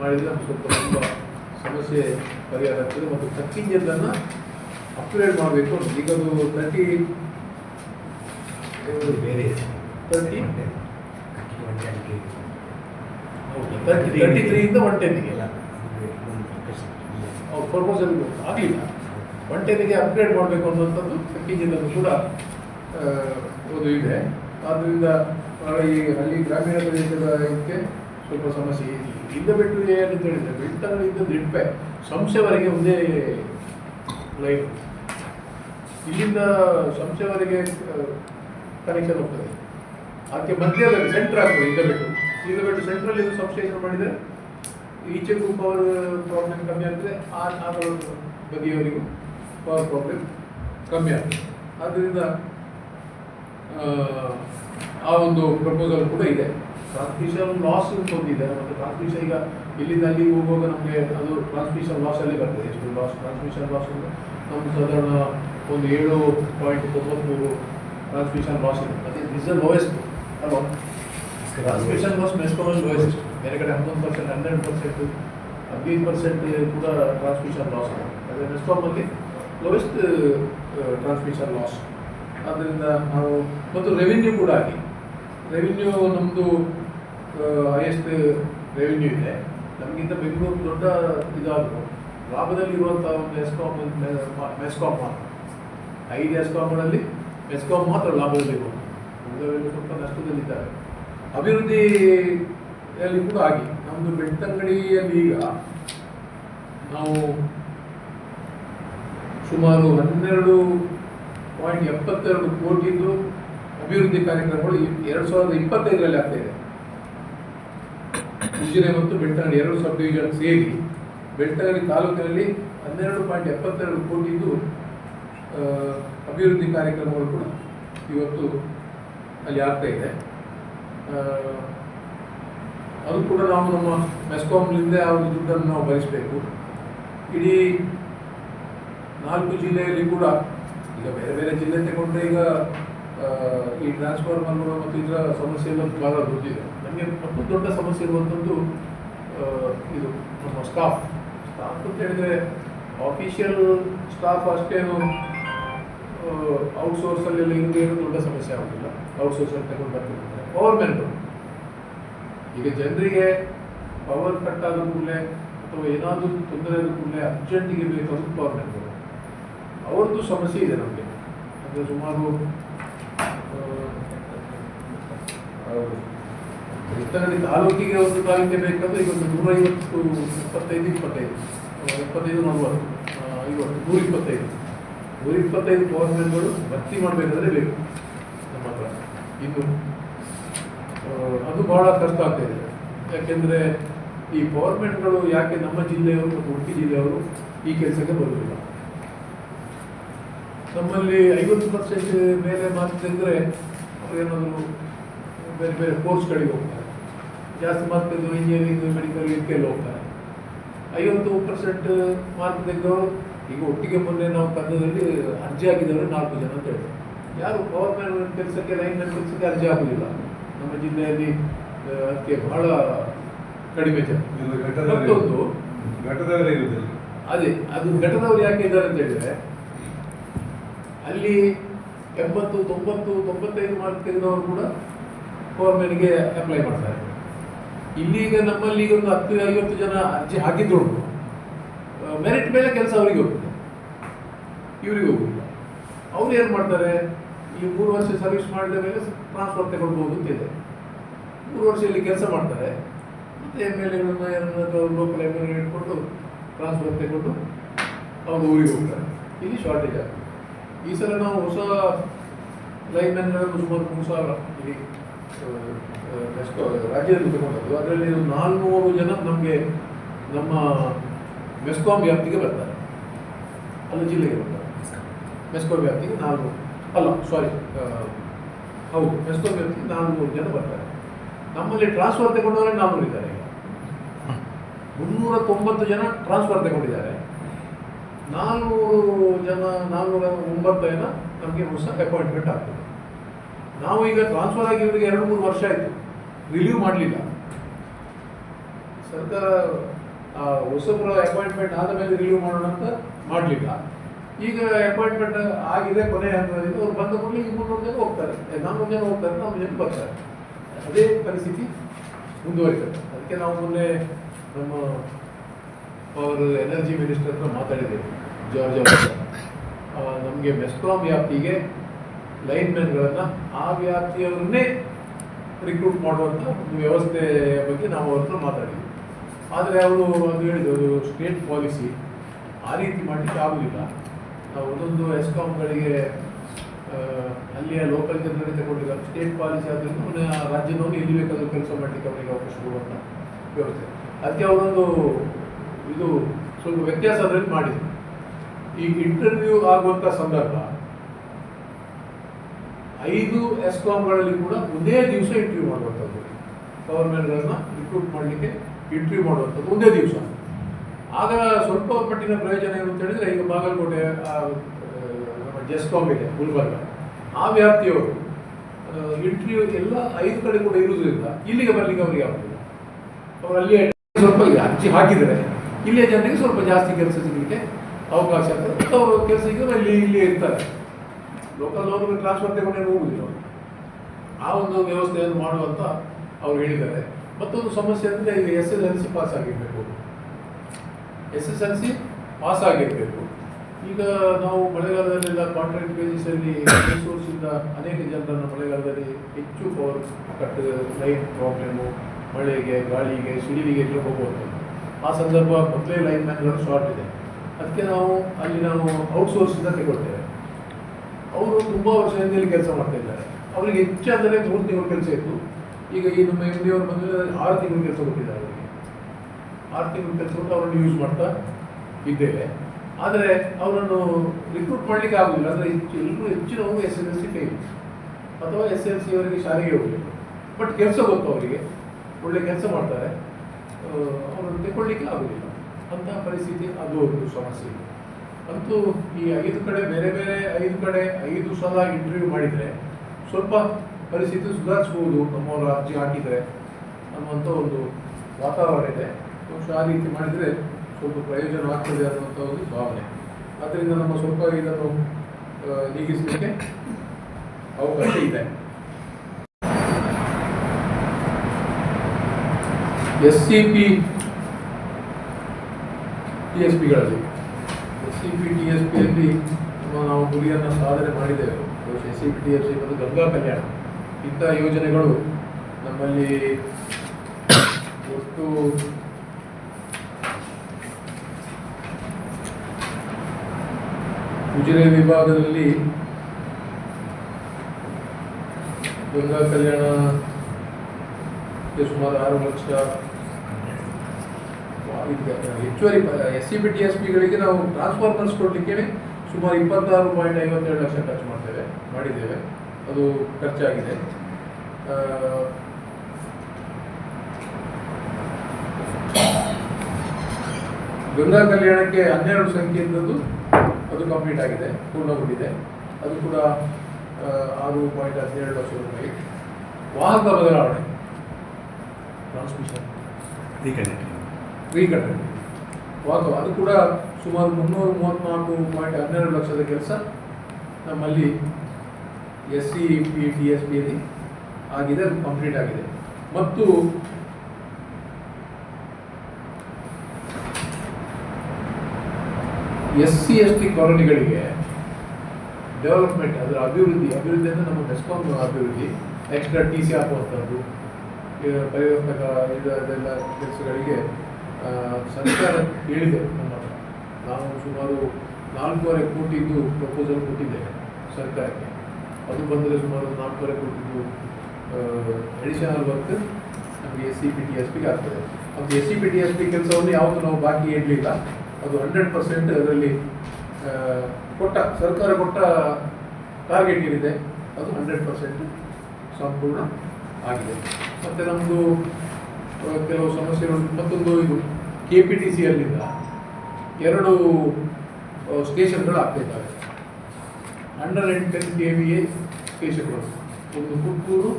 ಮಾಡಿದರೆ ನಮ್ಗೆ ಸ್ವಲ್ಪ ತುಂಬ ಸಮಸ್ಯೆ ಪರಿಹಾರ ಆಗ್ತದೆ ಮತ್ತು ಕಕ್ಕಿಂಜನ್ನು ಅಪ್ಗ್ರೇಡ್ ಮಾಡಬೇಕು ಈಗ ಅದು ತರ್ಟಿ ಬೇರೆ. ತರ್ಟಿ ತರ್ಟಿ ತ್ರೀಯಿಂದ ಒನ್ ಟೆನ್ನಿಗೆ ಅವ್ರು ಪ್ರಪೋಸಲ್ ಆಗಲಿಲ್ಲ. ಒನ್ ಟೆನ್ನಿಗೆ ಅಪ್ಗ್ರೇಡ್ ಮಾಡಬೇಕು ಅನ್ನುವಂಥದ್ದು ಕಕ್ಕಿಂಜನ್ನು ಕೂಡ ಒಂದು ಇದೆ. ಆದ್ದರಿಂದ ಈ ಅಲ್ಲಿ ಗ್ರಾಮೀಣ ಪ್ರದೇಶದ ಇದಕ್ಕೆ ಸ್ವಲ್ಪ ಸಮಸ್ಯೆ ಇದೆ. ಇಂದ ಬಿಟ್ಟು ಏನಂತ ಹೇಳಿದ್ರೆ ಇದ್ದದ್ದು ಇಡ್ಪೆ ಸಂಶಯವರೆಗೆ ಒಂದೇ ಲೈನ್ ಇಲ್ಲಿಂದ ಸಂಶಯವರೆಗೆ ಕನೆಕ್ಷನ್ ಹೋಗ್ತದೆ. ಅದಕ್ಕೆ ಮಧ್ಯದಲ್ಲಿ ಸೆಂಟರ್ ಆಗ್ತದೆ ಇಂದ ಬಿಟ್ಟು. ಇಂದ ಬಿಟ್ಟು ಸೆಂಟ್ರಲ್ ಇದು ಸಬ್ಸ್ಟೇಷನ್ ಮಾಡಿದರೆ ಈಚೆಗೂ ಪವರ್ ಪ್ರಾಬ್ಲಮ್ ಕಮ್ಮಿ ಆಗ್ತದೆ ಆ ಆ ಬದಿಯವರಿಗೂ ಪವರ್ ಪ್ರಾಬ್ಲಮ್ ಕಮ್ಮಿ ಆಗ್ತದೆ ಆದ್ದರಿಂದ ಆ, ಒಂದು ಪ್ರಪೋಸಲ್ ಕೂಡ ಇದೆ. ಟ್ರಾನ್ಸ್ಮಿಷನ್ ಲಾಸ್ ಬಂದಿದೆ ಮತ್ತು ಟ್ರಾನ್ಸ್ಮಿಷನ್ ಈಗ ಇಲ್ಲಿಂದ ಅಲ್ಲಿಗೆ ಹೋಗುವಾಗ ನಮಗೆ ಅದು ಟ್ರಾನ್ಸ್ಮಿಷನ್ ಲಾಸ್ ಅಲ್ಲಿ ಬರ್ತದೆ. ಎಷ್ಟು ಲಾಸ್ ಟ್ರಾನ್ಸ್ಮಿಷನ್ ಲಾಸ್ ನಮ್ಗೆ ಸಾಧಾರಣ ಒಂದು ಏಳು ಪಾಯಿಂಟ್ ತೊಂಬತ್ತ್ಮೂರು ಟ್ರಾನ್ಸ್ಮಿಷನ್ ಲಾಸ್ ಇದೆ. ಅದೇ ದಿಸ್ ಲೋಯೆಸ್ಟ್ ಅಲ್ವಾ? ಟ್ರಾನ್ಸ್ಮಿಷನ್ ಲಾಸ್ ಮೆಸ್ಕಾಮಲ್ಲಿ ಲೋಯೆಸ್ಟ್ ಬೇರೆ ಕಡೆ ಹನ್ನೊಂದು ಪರ್ಸೆಂಟ್ ಹನ್ನೆರಡು ಪರ್ಸೆಂಟ್ ಹದಿನೈದು ಪರ್ಸೆಂಟ್ ಕೂಡ ಟ್ರಾನ್ಸ್ಮಿಷನ್ ಲಾಸ್ ಇದೆ ಅದೇ ಮೆಸ್ಕಾಮಲ್ಲಿ ಲೋಯೆಸ್ಟ್ ಟ್ರಾನ್ಸ್ಮಿಷನ್ ಲಾಸ್ ಆದ್ದರಿಂದ ನಾವು ಮತ್ತು ರೆವಿನ್ಯೂ ಕೂಡ ಆಗಿ ರೆವಿನ್ಯೂ ನಮ್ಮದು ಹೈಯೆಸ್ಟ್ ರೆವಿನ್ಯೂ ಇದೆ ನಮಗಿಂತ ಬೆಂಗಳೂರು ದೊಡ್ಡ ಇದಾದ್ರು ಲಾಭದಲ್ಲಿರುವಂಥ ಒಂದು ಎಸ್ಕಾಮ್ ಮೆಸ್ಕಾಮ್ ಮಾತ್ರ ಐದು ಎಸ್ಕಾಮ್ಗಳಲ್ಲಿ ಮೆಸ್ಕಾಮ್ ಮಾತ್ರ ಲಾಭದಲ್ಲಿ ಇರುವಂಥ ಸ್ವಲ್ಪ ನಷ್ಟದಲ್ಲಿದ್ದಾರೆ ಅಭಿವೃದ್ಧಿಯಲ್ಲಿ ಕೂಡ ಆಗಿ ನಮ್ಮದು ಬೆಳ್ತಂಗಡಿಯಲ್ಲಿ ಈಗ ನಾವು ಸುಮಾರು ಹನ್ನೆರಡು ಪಾಯಿಂಟ್ ಎಪ್ಪತ್ತೆರಡು ಕೋಟಿದು ಅಭಿವೃದ್ಧಿ ಕಾರ್ಯಕ್ರಮಗಳು ಎರಡು ಸಾವಿರದ ಇಪ್ಪತ್ತೈದರಲ್ಲಿ ಆಗ್ತಾ ಇದೆ. ಉಜಿರೆ ಮತ್ತು ಬೆಳ್ತಂಗಡಿ ಎರಡು ಸಬ್ ಡಿವಿಷನ್ ಸೇರಿ ಬೆಳ್ತಂಗಡಿ ತಾಲೂಕಿನಲ್ಲಿ ಹನ್ನೆರಡು ಪಾಯಿಂಟ್ ಎಪ್ಪತ್ತೆರಡು ಕೋಟಿದು ಅಭಿವೃದ್ಧಿ ಕಾರ್ಯಕ್ರಮಗಳು ಕೂಡ ಇವತ್ತು ಅಲ್ಲಿ ಆಗ್ತಾ ಇದೆ. ಅದು ಕೂಡ ನಾವು ನಮ್ಮ ಮೆಸ್ಕಾಮ್ನಿಂದ ಆ ಒಂದು ದುಡ್ಡನ್ನು ನಾವು ಭರಿಸಬೇಕು. ಇಡೀ ನಾಲ್ಕು ಜಿಲ್ಲೆಯಲ್ಲಿ ಕೂಡ ಈಗ ಬೇರೆ ಬೇರೆ ಜಿಲ್ಲೆ ತಗೊಂಡ್ರೆ ಈಗ ಈ ಟ್ರಾನ್ಸ್ಫಾರ್ಮರ್ ಮತ್ತು ಇದರ ಸಮಸ್ಯೆ ಎಲ್ಲ ಬಹಳ ದೊಡ್ಡಿದೆ. ನಮಗೆ ಮತ್ತೊಂದು ದೊಡ್ಡ ಸಮಸ್ಯೆ ಇರುವಂಥದ್ದು ಇದು ನಮ್ಮ ಸ್ಟಾಫ್ ಸ್ಟಾಫ್ ಅಂತ ಹೇಳಿದ್ರೆ ಆಫೀಷಿಯಲ್ ಸ್ಟಾಫ್ ಅಷ್ಟೇನು ಔಟ್ಸೋರ್ಸಲ್ಲೆಲ್ಲ ಇರೋದು ಏನು ದೊಡ್ಡ ಸಮಸ್ಯೆ ಆಗೋದಿಲ್ಲ. ಔಟ್ಸೋರ್ಸಲ್ಲಿ ತಗೊಂಡು ಬರ್ತಿರ್ತಾರೆ. ಪವರ್ ಈಗ ಜನರಿಗೆ ಪವರ್ ಕಟ್ ಆದ ಕೂಡಲೇ ಅಥವಾ ಏನಾದರೂ ತೊಂದರೆ ಆದ ಕೂಡಲೇ ಅರ್ಜೆಂಟಿಗೆ ಬೇಕಾದ ಪವರ್ ಮ್ಯಾನ್ಗಳು ಅವ್ರದ್ದು ಸಮಸ್ಯೆ ಇದೆ ನಮಗೆ. ಅಂದರೆ ಸುಮಾರು ಬೆಳ್ತಂಗಡಿ ತಾಲೂಕಿಗೆ ಒಂದು ತಾಲೂಕಿಗೆ ಬೇಕಾದ್ರೆ ಈಗ ಒಂದು ನೂರೈವತ್ತು, ಇಪ್ಪತ್ತೈದು ಇಪ್ಪತ್ತೈದು ಎಪ್ಪತ್ತೈದು ನಲ್ವತ್ತು ಐವತ್ತು ನೂರ ಇಪ್ಪತ್ತೈದು ನೂರ ಇಪ್ಪತ್ತೈದು ಪವರ್ ಮೆನ್ಗಳು ಭರ್ತಿ ಮಾಡಬೇಕಾದ್ರೆ ಬೇಕು. ನಮ್ಮ ಹತ್ರ. ಇನ್ನು ಅದು ಬಹಳ ಕಷ್ಟ ಆಗ್ತಾ ಇದೆ. ಯಾಕೆಂದರೆ ಈ ಪವರ್ಮೆಂಟ್ಗಳು ಯಾಕೆ ನಮ್ಮ ಜಿಲ್ಲೆಯವರು ಮತ್ತು ಉಡುಪಿ ಜಿಲ್ಲೆಯವರು ಈ ಕೆಲಸಕ್ಕೆ ಬರುವುದಿಲ್ಲ? ನಮ್ಮಲ್ಲಿ ಐವತ್ತು ಪರ್ಸೆಂಟ್ ಮೇಲೆ ಮಾರ್ಕ್ಸ್ ತೆಗೆದ್ರೆ ಅವರೇನಾದರೂ ಬೇರೆ ಬೇರೆ ಕೋರ್ಸ್ಗಳಿಗೆ ಹೋಗ್ತಾರೆ. ಜಾಸ್ತಿ ಮಾರ್ಕ್ ತೆಗೆದು ಇಂಜಿನಿಯರಿಂಗ್ ಮೆಡಿಕಲ್ ಇದಕ್ಕೆಲ್ಲ ಹೋಗ್ತಾರೆ. ಐವತ್ತು ಪರ್ಸೆಂಟ್ ಮಾರ್ಕ್ ತೆಗೆದವರು ಈಗ ಒಟ್ಟಿಗೆ ಮೊನ್ನೆ ನಾವು ಕನ್ನಡದಲ್ಲಿ ಅರ್ಜಿ ಹಾಕಿದವರು ನಾಲ್ಕು ಜನ ಅಂತ ಹೇಳಿದ್ರು ಯಾರು ಪವರ್ ಮ್ಯಾನ್ ಕೆಲಸಕ್ಕೆ ಲೈನ್ ಮ್ಯಾನ್ ಕೆಲಸಕ್ಕೆ ಅರ್ಜಿ ಹಾಕಲಿಲ್ಲ ನಮ್ಮ ಜಿಲ್ಲೆಯಲ್ಲಿ ಅದಕ್ಕೆ ಬಹಳ ಕಡಿಮೆ ಜನ. ಮತ್ತೊಂದು ಅದೇ ಅದು ಘಟದವರು ಯಾಕೆ ಇದ್ದಾರೆ ಅಂತ ಹೇಳಿದ್ರೆ ಅಲ್ಲಿ ಎಂಬತ್ತು ತೊಂಬತ್ತು ತೊಂಬತ್ತೈದು ಮಾರ್ಕ್ ತೆಗೆದವರು ಕೂಡ ಗೌರ್ಮೆಂಟ್ಗೆ ಅಪ್ಲೈ ಮಾಡ್ತಾರೆ. ಇಲ್ಲೀಗ ನಮ್ಮಲ್ಲಿ ಈಗ ಒಂದು ಹತ್ತು ಐವತ್ತು ಜನ ಅರ್ಜಿ ಹಾಕಿದ್ರು. ಮೆರಿಟ್ ಮೇಲೆ ಕೆಲಸ ಅವರಿಗೆ ಹೋಗುತ್ತೆ. ಇವರಿಗೆ ಹೋಗುತ್ತೆ. ಅವ್ರು ಏನು ಮಾಡ್ತಾರೆ? ಈ ಮೂರು ವರ್ಷ ಸರ್ವಿಸ್ ಮಾಡಿದ ಮೇಲೆ ಟ್ರಾನ್ಸ್ಫರ್ ತಗೊಳ್ಬೋದು ಅಂತ ಇದೆ. ಮೂರು ವರ್ಷ ಇಲ್ಲಿ ಕೆಲಸ ಮಾಡ್ತಾರೆ. ಮತ್ತೆ ಎಂ ಎಲ್ ಎಗಳನ್ನು ಲೋಕಲ್ ಎಂ ಎಲ್ ಇಟ್ಕೊಂಡು ಟ್ರಾನ್ಸ್ಫರ್ ತಗೊಂಡು ಅವರು ಊರಿಗೆ ಹೋಗ್ತಾರೆ. ಇಲ್ಲಿ ಶಾರ್ಟೇಜ್ ಆಗ್ತದೆ ಈ ಸಲ ನಾವು ಹೊಸ ಲೈನ್ ಮ್ಯಾನ್ಗಳನ್ನು ಸುಮಾರು ಮೂರು ಸಾವಿರ ಇಲ್ಲಿ ರಾಜ್ಯದಲ್ಲಿ ತಗೊಂಡದ್ದು. ಅದರಲ್ಲಿ ನಾಲ್ನೂರು ಜನ ನಮಗೆ ನಮ್ಮ ಮೆಸ್ಕಾಂ ವ್ಯಾಪ್ತಿಗೆ ಬರ್ತಾರೆ. ಅಲ್ಲ, ಜಿಲ್ಲೆಗೆ ಬರ್ತಾರೆ. ಮೆಸ್ಕಾಂ ವ್ಯಾಪ್ತಿಗೆ ನಾಲ್ಕು. ಅಲ್ಲ ಸಾರಿ ಹೌದು, ಮೆಸ್ಕಾಂ ವ್ಯಾಪ್ತಿಗೆ ನಾಲ್ನೂರು ಜನ ಬರ್ತಾರೆ. ನಮ್ಮಲ್ಲಿ ಟ್ರಾನ್ಸ್ಫರ್ ತಗೊಂಡವರೇ ನಾಲ್ನೂರು ಇದ್ದಾರೆ. ಮುನ್ನೂರ ತೊಂಬತ್ತು ಜನ ಟ್ರಾನ್ಸ್ಫರ್ ತಗೊಂಡಿದ್ದಾರೆ. ನಾಲ್ನೂರು ಜನ ನಾಲ್ನೂರ ಒಂಬತ್ತು ಜನ ನಮಗೆ ಹೊಸ ಅಪಾಯಿಂಟ್ಮೆಂಟ್ ಆಗ್ತದೆ. ನಾವು ಈಗ ಟ್ರಾನ್ಸ್ಫರ್ ಆಗಿ ಇವರಿಗೆ ಎರಡು, ಮೂರು ವರ್ಷ ಆಯಿತು. ರಿಲೀವ್ ಮಾಡಲಿಲ್ಲ. ಸರ್ಕಾರ ಹೊಸಬರ ಅಪಾಯಿಂಟ್ಮೆಂಟ್ ಆದ ಮೇಲೆ ರಿಲೀವ್ ಮಾಡೋಣ ಅಂತ ಮಾಡಲಿಲ್ಲ. ಈಗ ಅಪಾಯಿಂಟ್ಮೆಂಟ್ ಆಗಿದೆ ಕೊನೆ ಹಂತದಲ್ಲಿ, ಅವ್ರು ಬಂದ ಕೂಡಲೇ ಈಗ ಮುನ್ನೂರು ಜನ ಹೋಗ್ತಾರೆ. ನಾನು ಜನ ಹೋಗ್ತಾರೆ ನಾವು ಜನ ಬರ್ತಾರೆ. ಅದೇ ಪರಿಸ್ಥಿತಿ ಮುಂದುವರಿತದೆ. ಅದಕ್ಕೆ ನಾವು ಮೊನ್ನೆ ನಮ್ಮ ಅವರ ಎನರ್ಜಿ ಮಿನಿಸ್ಟರ್ ಹತ್ರ ಮಾತಾಡಿದ್ದೇವೆ ಜಾರ್ಜ್ ಅವರ ನಮಗೆ ಮೆಸ್ಕಾಂ ವ್ಯಾಪ್ತಿಗೆ ಲೈನ್ ಮ್ಯಾನ್ಗಳನ್ನು ಆ ವ್ಯಾಪ್ತಿಯವರನ್ನೇ ರಿಕ್ರೂಟ್ ಮಾಡುವಂಥ ಒಂದು ವ್ಯವಸ್ಥೆಯ ಬಗ್ಗೆ ನಾವು ಅವ್ರ ಹತ್ರ ಮಾತಾಡಿದ್ವಿ. ಆದರೆ ಅವರು ಅದು ಹೇಳಿದರು ಸ್ಟೇಟ್ ಪಾಲಿಸಿ, ಆ ರೀತಿ ಮಾಡಲಿಕ್ಕೆ ಆಗುವುದಿಲ್ಲ ನಾವು ಒಂದೊಂದು ಎಸ್ಕಾಮ್ಗಳಿಗೆ ಕಾಮ್ಗಳಿಗೆ ಅಲ್ಲಿಯ ಲೋಕಲ್ ಜನರಿಗೆ ತಗೊಂಡಿಲ್ಲ ಸ್ಟೇಟ್ ಪಾಲಿಸಿ ಆದ್ದರಿಂದ ಅವನ ರಾಜ್ಯದವನು ಎಲ್ಲಿ ಬೇಕಾದರೂ ಕೆಲಸ ಮಾಡಲಿಕ್ಕೆ ಅವರಿಗೆ ಅವಕಾಶ ಕೊಡುವಂಥ ವ್ಯವಸ್ಥೆ. ಅದಕ್ಕೆ ಅವರೊಂದು ಇದು ಸ್ವಲ್ಪ ವ್ಯತ್ಯಾಸ ಅದರಲ್ಲಿ ಮಾಡಿದ್ರು. ಈ ಇಂಟರ್ವ್ಯೂ ಆಗುವಂಥ ಸಂದರ್ಭ, ಐದು ಎಸ್ಕಾಮ್ಗಳಲ್ಲಿ ಕೂಡ ಒಂದೇ ದಿವಸ ಇಂಟರ್ವ್ಯೂ ಮಾಡುವಂಥದ್ದು ಗವರ್ಮೆಂಟ್ಗಳನ್ನ ರಿಕ್ರೂಟ್ ಮಾಡಲಿಕ್ಕೆ ಇಂಟರ್ವ್ಯೂ ಮಾಡುವಂಥದ್ದು ಒಂದೇ ದಿವಸ. ಆಗ ಸ್ವಲ್ಪ ಮಟ್ಟಿನ ಪ್ರಯೋಜನ ಏನು ಅಂತ ಹೇಳಿದರೆ ಈಗ ಬಾಗಲಕೋಟೆ ನಮ್ಮ ಜೆಸ್ಕಾಮ್ ಇದೆ, ಗುಲ್ಬರ್ಗ. ಆ ವ್ಯಾಪ್ತಿಯವರು ಇಂಟರ್ವ್ಯೂ ಎಲ್ಲ ಐದು ಕಡೆ ಕೂಡ ಇರುವುದರಿಂದ ಇಲ್ಲಿಗೆ ಬರಲಿಕ್ಕೆ ಅವರಿಗೆ ಆಗುದಿಲ್ಲ. ಅವರು ಅಲ್ಲಿ ಸ್ವಲ್ಪ ಅರ್ಜಿ ಹಾಕಿದರೆ ಇಲ್ಲಿಯ ಜನರಿಗೆ ಸ್ವಲ್ಪ ಜಾಸ್ತಿ ಕೆಲಸ ಸಿಗಲಿಕ್ಕೆ ಅವಕಾಶ ಆಗ್ತದೆ ಅವರು ಕೆಲಸ ಸಿಗಲು ಇಲ್ಲಿ ಇಲ್ಲಿ ಇರ್ತಾರೆ. ಲೋಕಲ್ ಗೌರ್ಮೆಂಟ್ ಟ್ರಾನ್ಸ್ಫರ್ ತಗೊಂಡೇ ಹೋಗುದಿಲ್ಲ ಅವರು. ಆ ಒಂದು ವ್ಯವಸ್ಥೆಯನ್ನು ಮಾಡುವಂತ ಅವ್ರು ಹೇಳಿದ್ದಾರೆ. ಮತ್ತೊಂದು ಸಮಸ್ಯೆ ಅಂದರೆ ಈಗ S S L C pass ಆಗಿರಬೇಕು. S S L C pass ಆಗಿರಬೇಕು. ಈಗ ನಾವು ಮಳೆಗಾಲದಲ್ಲೆಲ್ಲ ಕಾಂಟ್ರಾಕ್ಟ್ ಬೇಸಿಸಲ್ಲಿ ರಿಸೋರ್ಸಿಂದ ಅನೇಕ ಜನರನ್ನು ಮಳೆಗಾಲದಲ್ಲಿ ಹೆಚ್ಚು ಪವರ್ ಕಟ್ ಲೈನ್ ಪ್ರಾಬ್ಲಮ್ಮು ಮಳೆಗೆ, ಗಾಳಿಗೆ ಸಿಡಿಲಿಗೆ ಎಲ್ಲ ಹೋಗುವಂಥದ್ದು ಆ ಸಂದರ್ಭ ಮೊದಲೇ ಲೈನ್ ಮ್ಯಾನ್ಗಳು ಶಾರ್ಟ್ ಇದೆ. ಅದಕ್ಕೆ ನಾವು ಅಲ್ಲಿ ನಾವು ಔಟ್ಸೋರ್ಸಿಂದ ತಗೊಳ್ತೇವೆ. ಅವರು ತುಂಬ ವರ್ಷದಿಂದ ಕೆಲಸ ಮಾಡ್ತಾ ಇದ್ದಾರೆ. ಅವರಿಗೆ ಹೆಚ್ಚಾದರೆ ಮೂರು ತಿಂಗಳು ಕೆಲಸ ಇತ್ತು. ಈಗ ಈ ನಮ್ಮ ಎಂ ಡಿ ಅವರು ಬಂದರೆ ಆರು ತಿಂಗಳು ಕೆಲಸ ಕೊಟ್ಟಿದ್ದಾರೆ ಅವರಿಗೆ. ಆರು ತಿಂಗಳು ಕೆಲಸ ಕೊಟ್ಟು ಅವರನ್ನು ಯೂಸ್ ಮಾಡ್ತಾ ಇದ್ದೇವೆ. ಆದರೆ ಅವರನ್ನು ರಿಕ್ರೂಟ್ ಮಾಡಲಿಕ್ಕೆ ಆಗೋದಿಲ್ಲ. ಅಂದರೆ ಹೆಚ್ಚು, ಎಲ್ಲರೂ ಹೆಚ್ಚಿನವರು ಎಸ್ ಎಲ್ ಸಿ ಫೇಲ್ ಅಥವಾ ಎಸ್ ಎಲ್ ಸಿ ಅವರಿಗೆ ಶಾಲೆಗೆ ಹೋಗಬೇಕು. ಬಟ್ ಕೆಲಸ ಗೊತ್ತು ಅವರಿಗೆ. ಒಳ್ಳೆ ಕೆಲಸ ಮಾಡ್ತಾರೆ. ಅವರನ್ನು ತೆಗೊಳ್ಳಿಕ್ಕೆ ಆಗೋದಿಲ್ಲ. ಅಂತಹ ಪರಿಸ್ಥಿತಿ ಅದು ಒಂದು ಸಮಸ್ಯೆ. ಅಂತೂ ಈ ಐದು ಕಡೆ, ಬೇರೆ ಬೇರೆ ಐದು ಕಡೆ ಐದು ಸಲ ಇಂಟರ್ವ್ಯೂ ಮಾಡಿದರೆ ಸ್ವಲ್ಪ ಪರಿಸ್ಥಿತಿ ಸುಧಾರಿಸ್ಬೋದು. ನಮ್ಮವರ ಅರ್ಜಿ ಹಾಕಿದರೆ ಅನ್ನುವಂಥ ಒಂದು ವಾತಾವರಣ ಇದೆ. ಬಹುಶಃ ಆ ರೀತಿ ಮಾಡಿದರೆ ಸ್ವಲ್ಪ ಪ್ರಯೋಜನ ಆಗ್ತದೆ ಅನ್ನುವಂಥ ಒಂದು ಭಾವನೆ. ಆದ್ದರಿಂದ ನಮ್ಮ ಸ್ವಲ್ಪ ಇದನ್ನು ನೀಗಿಸಲಿಕ್ಕೆ ಅವಕಾಶ ಇದೆ. S C P, T S ಪಿಗಳಲ್ಲಿ. S C P, T S ಪಿಯಲ್ಲಿ ನಾವು ಗುರಿಯನ್ನು ಸಾಧನೆ ಮಾಡಿದ್ದೇವೆ. S C P, T S P ಮತ್ತು ಗಂಗಾ ಕಲ್ಯಾಣ. ಇಂಥ ಯೋಜನೆಗಳು ನಮ್ಮಲ್ಲಿ ಒಟ್ಟು ಉಜಿರೆ ವಿಭಾಗದಲ್ಲಿ ಗಂಗಾ ಕಲ್ಯಾಣ ಸುಮಾರು ಆರು ಲಕ್ಷ ಹೆಚ್ಚುವರಿ S C B T S ಪಿಗಳಿಗೆ ನಾವು ಟ್ರಾನ್ಸ್ಫಾರ್ಮರ್ಸ್ ಕೊಡಲಿಕ್ಕೆ ಸುಮಾರು ಇಪ್ಪತ್ತಾರು ಪಾಯಿಂಟ್ ಐವತ್ತೆರಡು ಲಕ್ಷ ಖರ್ಚು ಮಾಡ್ತೇವೆ, ಮಾಡಿದ್ದೇವೆ. ಅದು ಖರ್ಚಾಗಿದೆ. ಗಂಗಾ ಕಲ್ಯಾಣಕ್ಕೆ ಹನ್ನೆರಡು ಸಂಖ್ಯೆಯಿಂದದ್ದು ಅದು ಕಂಪ್ಲೀಟ್ ಆಗಿದೆ ಪೂರ್ಣಗೊಂಡಿದೆ. ಅದು ಕೂಡ ಆರು ಪಾಯಿಂಟ್ ಹದಿನೇಳು ಲಕ್ಷ ರೂಪಾಯಿ. ವಾಹಕ ಬದಲಾವಣೆ. ಟ್ರಾನ್ಸ್ಮಿಷನ್ ರೀಕನೆಕ್ಟ್ ವಾಹಕ ಅದು ಕೂಡ ಸುಮಾರು ಮುನ್ನೂರ ಮೂವತ್ತ್ನಾಲ್ಕು ಪಾಯಿಂಟ್ ಹನ್ನೆರಡು ಲಕ್ಷದ ಕೆಲಸ ನಮ್ಮಲ್ಲಿ S C P T S ಪಿಯಲ್ಲಿ ಆಗಿದೆ ಅದು ಕಂಪ್ಲೀಟ್ ಆಗಿದೆ. ಮತ್ತು ಎಸ್ ಸಿ ಎಸ್ ಟಿ ಕಾಲೋನಿಗಳಿಗೆ ಡೆವಲಪ್ಮೆಂಟ್ ಅದರ ಅಭಿವೃದ್ಧಿ ಅಭಿವೃದ್ಧಿ ಅಂದರೆ ನಮ್ಮ ಮೆಸ್ಕಾಂ ಅಭಿವೃದ್ಧಿ ಎಕ್ಸ್ಟ್ರಾ ಟಿ ಸಿ ಹಾಕುವಂಥದ್ದು ಪರಿವರ್ತಕ ಇದು, ಅದೆಲ್ಲ ಕೆಲಸಗಳಿಗೆ ಸರ್ಕಾರ ಹೇಳಿದೆ ನಮ್ಮ. ನಾವು ಸುಮಾರು ನಾಲ್ಕೂವರೆ ಕೋಟಿದ್ದು ಪ್ರಪೋಸಲ್ ಕೊಟ್ಟಿದ್ದೇವೆ ಸರ್ಕಾರಕ್ಕೆ. ಅದು ಬಂದರೆ ಸುಮಾರು ನಾಲ್ಕೂವರೆ ಕೋಟಿದ್ದು ಅಡಿಷನಲ್ ವರ್ಕ್ ನಮಗೆ S C P T S ಪಿಗೆ ಆಗ್ತದೆ. ಅದು S C P T S P ಕೆಲಸವನ್ನು ಯಾವುದು ನಾವು ಬಾಕಿ ಇಡಲಿಲ್ಲ. ಅದು ಹಂಡ್ರೆಡ್ ಪರ್ಸೆಂಟ್ ಅದರಲ್ಲಿ ಕೊಟ್ಟ, ಸರ್ಕಾರ ಕೊಟ್ಟ ಟಾರ್ಗೆಟ್ ಏನಿದೆ, ಅದು ಹಂಡ್ರೆಡ್ ಪರ್ಸೆಂಟ್ ಸಂಪೂರ್ಣ ಆಗಿದೆ. ಮತ್ತು ನಮ್ಮದು ಕೆಲವು ಸಮಸ್ಯೆಗಳು, ಮತ್ತೊಂದು ಇದು ಕೆ ಪಿ ಟಿ ಸಿಯಲ್ಲಿಂದ ಎರಡು ಸ್ಟೇಷನ್ಗಳು ಆಗ್ತಿದ್ದಾವೆ hundred and ten K V A ಸ್ಟೇಷನ್ಗಳು ಒಂದು ಪುತ್ತೂರು,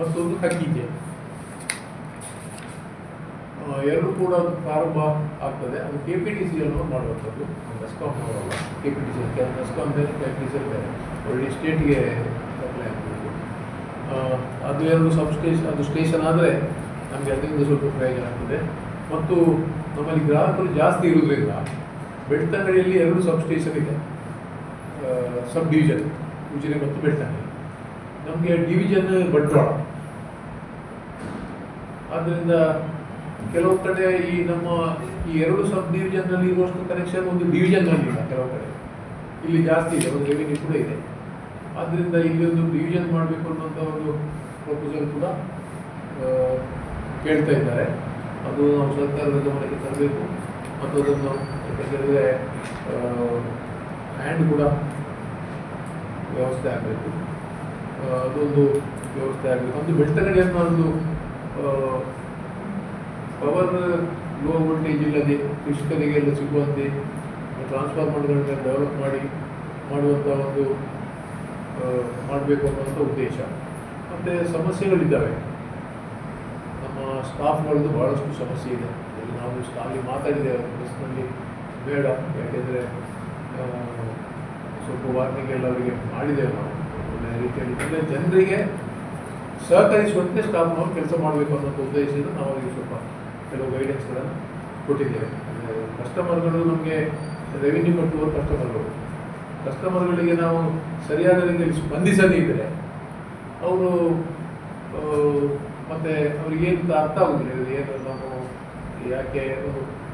ಮತ್ತೊಂದು ಕಕ್ಕಿಗೆ ಎರಡು ಕೂಡ ಪ್ರಾರಂಭ ಆಗ್ತದೆ. ಅದು ಕೆ ಪಿ ಟಿ ಸಿ ಅನ್ನು ಮಾಡುವಂಥದ್ದು. ಮೆಸ್ಕಾಂ ಮಾಡೋಲ್ಲ K P T C MESCOM ಬೇರೆ ಕೆ ಪಿ ಟಿ ಸಿ ಬೇರೆ. ಒಳ್ಳೆ ಸ್ಟೇಟ್ಗೆ ಸಪ್ಲೈ ಆಗಬೇಕು. ಅದು ಎರಡು ಸಬ್ ಸ್ಟೇಷನ್ ಅದು ಸ್ಟೇಷನ್ ಆದರೆ ನಮಗೆ ಅದರಿಂದ ಸ್ವಲ್ಪ ಪ್ರಯೋಜನ ಆಗ್ತದೆ. ಮತ್ತು ನಮ್ಮಲ್ಲಿ ಗ್ರಾಹಕರು ಜಾಸ್ತಿ ಇರುವುದರಿಂದ ಬೆಳ್ತಂಗಡಿಯಲ್ಲಿ ಎರಡು ಸಬ್ ಸ್ಟೇಷನ್ ಇದೆ. ಸಬ್ ಡಿವಿಷನ್ ಉಜಿರೆ ಮತ್ತು ಬೆಟ್ಟ ನಮಗೆ ಡಿವಿಷನ್ ಬಂಟ್ವಾಳ ಆದ್ದರಿಂದ ಕೆಲವು ಕಡೆ ಈ ನಮ್ಮ ಈ ಎರಡು ಸಬ್ ಡಿವಿಷನ್ನಲ್ಲಿ ಇರುವಷ್ಟು ಕನೆಕ್ಷನ್ ಒಂದು ಡಿವಿಜನ್ ಆಗಿಲ್ಲ ಕೆಲವು ಕಡೆ. ಇಲ್ಲಿ ಜಾಸ್ತಿ ಇದೆ, ಒಂದು ರೆವಿನ್ಯೂ ಕೂಡ ಇದೆ. ಆದ್ದರಿಂದ ಇಲ್ಲಿ ಒಂದು ಡಿವಿಷನ್ ಮಾಡಬೇಕು ಅನ್ನೋಂಥ ಒಂದು ಪ್ರಪೋಸಲ್ ಕೂಡ ಕೇಳ್ತಾ ಇದ್ದಾರೆ. ಅದು ನಾವು ಸರ್ಕಾರದ ಗಮನಕ್ಕೆ ತರಬೇಕು. ಮತ್ತು ಅದನ್ನು ಯಾಕೆಂದರೆ ಹ್ಯಾಂಡ್ ಕೂಡ ವ್ಯವಸ್ಥೆ ಆಗಬೇಕು. ಅದೊಂದು ವ್ಯವಸ್ಥೆ ಆಗಬೇಕು. ಒಂದು ಬೆಳ್ತಂಗಡಿ ಅನ್ನೋ ಒಂದು ಪವರ್ ಲೋ ವೋಲ್ಟೇಜ್ ಇಲ್ಲದೆ ಕೃಷಿಕರಿಗೆಲ್ಲ ಸಿಗುವಂತೆ ಟ್ರಾನ್ಸ್ಫಾರ್ಮರ್ಗಳನ್ನ ಡೆವಲಪ್ ಮಾಡಿ ಮಾಡುವಂಥ ಒಂದು ಮಾಡಬೇಕು ಅನ್ನುವಂಥ ಉದ್ದೇಶ. ಮತ್ತು ಸಮಸ್ಯೆಗಳಿದ್ದಾವೆ. ನಮ್ಮ ಸ್ಟಾಫ್ಗಳದ್ದು ಭಾಳಷ್ಟು ಸಮಸ್ಯೆ ಇದೆ. ನಾವು ಅಲ್ಲಿ ಮಾತಾಡಿದ್ದೇವೆ. ಬಸ್ನಲ್ಲಿ ಬೇಡ. ಯಾಕೆಂದರೆ ಸ್ವಲ್ಪ ವಾರ್ನಿಂಗ್ ಅವರಿಗೆ ಮಾಡಿದ್ದೇವೆ ನಾವು ಒಳ್ಳೆಯ ರೀತಿಯಲ್ಲಿ ಜನರಿಗೆ ಸಹಕರಿಸುವಂತೆ ಸ್ಟಾಫ್ ಕೆಲಸ ಮಾಡಬೇಕು ಅನ್ನೋದು ಉದ್ದೇಶದಿಂದ ನಾವು ಅವರಿಗೆ ಸ್ವಲ್ಪ ಕೆಲವು ಗೈಡೆನ್ಸ್ಗಳನ್ನು ಕೊಟ್ಟಿದ್ದೇವೆ. ಕಸ್ಟಮರ್ಗಳು ನಮಗೆ ರೆವಿನ್ಯೂ ಕಟ್ಟುವ ಕಸ್ಟಮರ್ಗಳು ಕಸ್ಟಮರ್ಗಳಿಗೆ ನಾವು ಸರಿಯಾದ ರೀತಿಯಲ್ಲಿ ಸ್ಪಂದಿಸದಿದ್ದರೆ ಅವರು ಮತ್ತೆ ಅವ್ರಿಗೆ ಏನು ಅರ್ಥ ಆಗುದಿಲ್ಲ. ಏನು, ನಾವು ಯಾಕೆ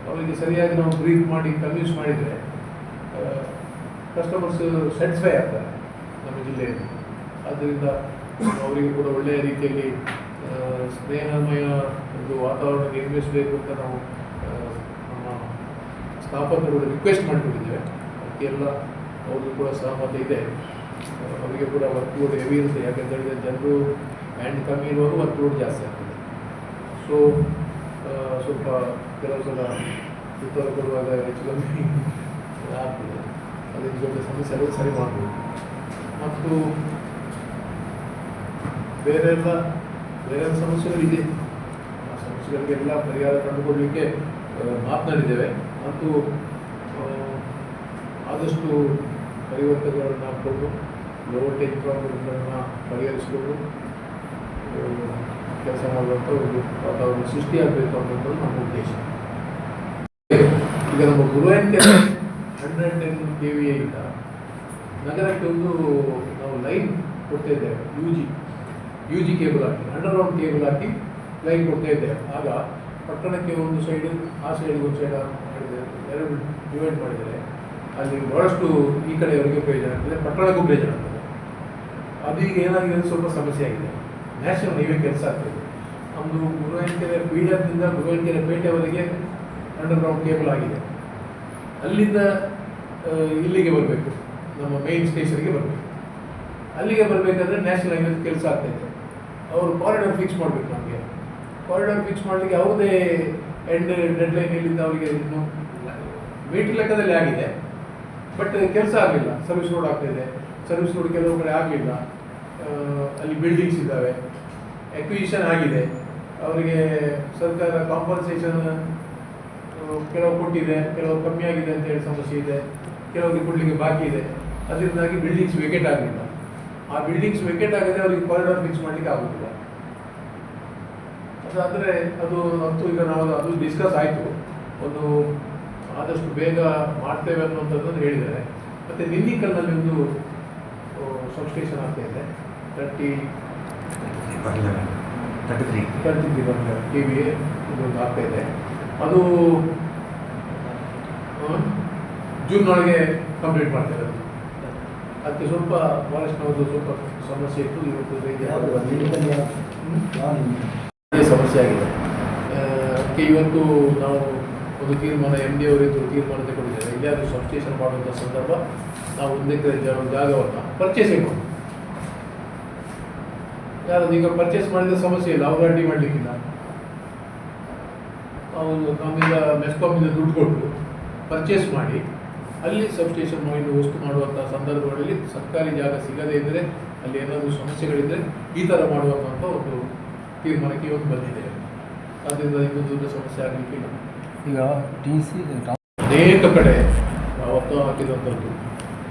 ಅವರಿಗೆ ಸರಿಯಾಗಿ ನಾವು ಬ್ರೀಫ್ ಮಾಡಿ ಕನ್ವಿನ್ಸ್ ಮಾಡಿದರೆ ಕಸ್ಟಮರ್ಸ್ ಸ್ಯಾಟಿಸ್ಫೈ ಆಗ್ತಾರೆ ನಮ್ಮ ಜಿಲ್ಲೆಯಲ್ಲಿ. ಆದ್ದರಿಂದ ಅವರಿಗೆ ಕೂಡ ಒಳ್ಳೆಯ ರೀತಿಯಲ್ಲಿ ಸ್ನೇಹಮಯ ಒಂದು ವಾತಾವರಣ ನಿರ್ಮಿಸಬೇಕು ಅಂತ ನಾವು ನಮ್ಮ ಸ್ಥಾಪಕರು ರಿಕ್ವೆಸ್ಟ್ ಮಾಡಿಕೊಂಡಿದ್ದೇವೆ. ಅದಕ್ಕೆಲ್ಲ ಅವ್ರಿಗೂ ಕೂಡ ಸಹಮತ ಇದೆ. ಅವರಿಗೆ ಕೂಡ ವರ್ಕ್ ಲೋಡ್ ಹೆವಿ ಇರುತ್ತೆ. ಯಾಕೆಂದರೆ ಜನರು ಹ್ಯಾಂಡ್ ಕಮ್ಮಿ ಇರುವಾಗ ವರ್ಕ್ ಲೋಡ್ ಜಾಸ್ತಿ ಆಗ್ತದೆ. ಸೊ ಸ್ವಲ್ಪ ಕೆಲವು ಸಲ ಉತ್ತರ ಕೊಡುವಾಗ ಹೆಚ್ಚು ಕಮ್ಮಿ ಆಗ್ತದೆ. ಅದಕ್ಕೆ ನಿಜವಾದ ಸಮಸ್ಯೆ ಅದೇ ಸರಿ ಮಾಡ್ಬೋದು. ಮತ್ತು ಬೇರೆ ಎಲ್ಲ, ಬೇರೆ ಸಮಸ್ಯೆಗಳು ಇದೆ. ಆ ಸಮಸ್ಯೆಗಳಿಗೆಲ್ಲ ಪರಿಹಾರ ಕಂಡುಕೊಳ್ಳಲಿಕ್ಕೆ ಮಾತನಾಡಿದ್ದೇವೆ. ಮತ್ತು ಆದಷ್ಟು ಪರಿವರ್ತನೆಗಳನ್ನು ಹಾಕ್ಕೊಂಡು ಲೋ ವೋಲ್ಟೇಜ್ ಪ್ರಾಬ್ಲಮ್ಗಳನ್ನು ಪರಿಹರಿಸಿಕೊಂಡು ಕೆಲಸ ಮಾಡುವಂಥ ಒಂದು ವಾತಾವರಣ ಸೃಷ್ಟಿಯಾಗಬೇಕು ಅನ್ನೋದು ನಮ್ಮ ಉದ್ದೇಶ. ಈಗ ನಮ್ಮ Guruvayanakere hundred ten K V ಇಂದ. ನಗರಕ್ಕೆ ಒಂದು ನಾವು ಲೈನ್ ಕೊಡ್ತಾ ಇದ್ದೇವೆ U G U G cable ಹಾಕಿ ಅಂಡರ್ ಗ್ರೌಂಡ್ ಕೇಬಲ್ ಹಾಕಿ ಲೈನ್ ಕೊಡ್ತಾ ಇದ್ದೇವೆ ಆಗ ಪಟ್ಟಣಕ್ಕೆ ಒಂದು ಸೈಡು ಆ ಸೈಡ್ಗೆ ಒಂದು ಸೈಡ್ ಮಾಡಿದ್ದಾರೆ ಎರಡು ಡಿವೈಡ್ ಮಾಡಿದರೆ ಅಲ್ಲಿ ಬಹಳಷ್ಟು ಈ ಕಡೆಯವರಿಗೆ ಪ್ರಯೋಜನ ಆಗ್ತದೆ, ಪಟ್ಟಣಕ್ಕೂ ಪ್ರಯೋಜನ ಆಗ್ತದೆ. ಅದು ಈಗ ಏನಾಗಿದೆ ಸ್ವಲ್ಪ ಸಮಸ್ಯೆ ಆಗಿದೆ. ನ್ಯಾಷನಲ್ ಹೈವೇ ಕೆಲಸ ಆಗ್ತದೆ. ನಮ್ಮದು ಗುರುವಾಯಿಕೆರೆ ಬೀಡರ್ನಿಂದ ಗುರುವಾಯಿಕೆರೆ ಪೇಟೆಯವರೆಗೆ ಅಂಡರ್ ಗ್ರೌಂಡ್ ಕೇಬಲ್ ಆಗಿದೆ. ಅಲ್ಲಿಂದ ಇಲ್ಲಿಗೆ ಬರಬೇಕು. ನಮ್ಮ ಮೇನ್ ಸ್ಟೇಷನ್ಗೆ ಬರಬೇಕು. ಅಲ್ಲಿಗೆ ಬರಬೇಕಾದ್ರೆ ನ್ಯಾಷನಲ್ ಹೈವೇ ಕೆಲಸ ಆಗ್ತಾ ಇದೆ. ಅವರು ಕಾರಿಡಾರ್ ಫಿಕ್ಸ್ ಮಾಡಬೇಕು ನಮಗೆ. ಕಾರಿಡಾರ್ ಫಿಕ್ಸ್ ಮಾಡಲಿಕ್ಕೆ ಯಾವುದೇ ಎಂಡ್ ಡೆಡ್ ಲೈನ್ ಇಲ್ಲಿಂದ ಅವರಿಗೆ ಇನ್ನು ಮೀಟರ್ ಲೆಕ್ಕದಲ್ಲಿ ಆಗಿದೆ. ಬಟ್ ಕೆಲಸ ಆಗಲಿಲ್ಲ. ಸರ್ವಿಸ್ ರೋಡ್ ಆಗ್ತಾ ಇದೆ. ಸರ್ವಿಸ್ ರೋಡ್ ಕೆಲವು ಕಡೆ ಆಗಲಿಲ್ಲ. ಅಲ್ಲಿ ಬಿಲ್ಡಿಂಗ್ಸ್ ಇದ್ದಾವೆ. ಎಕ್ವಿಷನ್ ಆಗಿದೆ. ಅವರಿಗೆ ಸರ್ಕಾರ ಕಾಂಪನ್ಸೇಷನ್ ಕೆಲವು ಕೊಟ್ಟಿದೆ. ಕೆಲವು ಕಮ್ಮಿ ಆಗಿದೆ ಅಂತ ಹೇಳಿ ಸಮಸ್ಯೆ ಇದೆ. ಕೆಲವರಿಗೆ ಕೊಡಲಿಕ್ಕೆ ಬಾಕಿ ಇದೆ. ಅದರಿಂದಾಗಿ ಬಿಲ್ಡಿಂಗ್ಸ್ ವೆಕೆಟ್ ಆಗಲಿಲ್ಲ. ಆ ಬಿಲ್ಡಿಂಗ್ಸ್ ವೆಕೆಟ್ ಆಗದೆ ಅವರಿಗೆ ಕಾರಿಡಾರ್ ಫಿಕ್ಸ್ ಮಾಡಲಿಕ್ಕೆ ಆಗೋದಿಲ್ಲ. ಅದಾದರೆ ಅದು ಅಂತೂ ಈಗ ನಾವು ಅದು ಡಿಸ್ಕಸ್ ಆಯಿತು. ಒಂದು ಆದಷ್ಟು ಬೇಗ ಮಾಡ್ತೇವೆ ಅನ್ನುವಂಥದ್ದನ್ನು ಹೇಳಿದ್ದಾರೆ. ಮತ್ತು ನಿನ್ನಿಕಲ್ನಲ್ಲಿ ಒಂದು ಸಬ್ಸ್ಟೇಷನ್ ಆಗ್ತಾ ಇದೆ. Thirty thirty three thirty K V ಒಂದು ಆಗ್ತಾ ಇದೆ. ಅದು ಜೂನ್ ಒಳಗೆ ಕಂಪ್ಲೀಟ್ ಮಾಡ್ತಾರೆ ಅದು ಅದಕ್ಕೆ ಸ್ವಲ್ಪ ಫಾರೆಸ್ಟ್ನವ್ರದ್ದು ಸ್ವಲ್ಪ ಸಮಸ್ಯೆ ಇತ್ತು ಇವತ್ತು ಸಮಸ್ಯೆ ಆಗಿದೆ. ಅದಕ್ಕೆ ಇವತ್ತು ನಾವು ಒಂದು ತೀರ್ಮಾನ ಎಂ ಡಿ ಅವರಿದ್ದು ತೀರ್ಮಾನ ತಗೊಂಡಿದ್ದೇವೆ ಎಲ್ಲಿಯಾದರೂ ಸಬ್ಸ್ಟೇಷನ್ ಮಾಡುವಂಥ ಸಂದರ್ಭ ನಾವು ಒಂದೇ ಜಾಗವನ್ನು ಪರ್ಚೇಸೇ ಮಾಡಿ ಯಾರು ಈಗ ಪರ್ಚೇಸ್ ಮಾಡಿದ ಸಮಸ್ಯೆ ಇಲ್ಲ ಅವ್ರು ಅಡ್ಡಿ ಮಾಡಲಿಕ್ಕಿಲ್ಲ. ನಾವು ನಮ್ಮಿಂದ ಮೆಸ್ಕಾಮಿಂದ ದುಡ್ಡು ಕೊಟ್ಟು ಪರ್ಚೇಸ್ ಮಾಡಿ ಅಲ್ಲಿ ಸಬ್ಸ್ಟೇಷನ್ ಮಾಡಿ ವಸ್ತು ಮಾಡುವಂಥ ಸಂದರ್ಭಗಳಲ್ಲಿ ಸರ್ಕಾರಿ ಜಾಗ ಸಿಗದೇ ಇದ್ದರೆ ಅಲ್ಲಿ ಏನಾದರೂ ಸಮಸ್ಯೆಗಳಿದ್ದರೆ ಈ ಥರ ಮಾಡುವಂಥ ಒಂದು ತೀರ್ಮಾನಕ್ಕೆ ಇವತ್ತು ಬಂದಿದೆ. ಆದ್ದರಿಂದ ಇನ್ನೊಂದು ದೊಡ್ಡ ಸಮಸ್ಯೆ ಆಗಲಿಕ್ಕಿಲ್ಲ ಈಗ ಡಿ ಸಿ ಅನೇಕ ಕಡೆ ಅವತ್ತು ಹಾಕಿದಂಥದ್ದು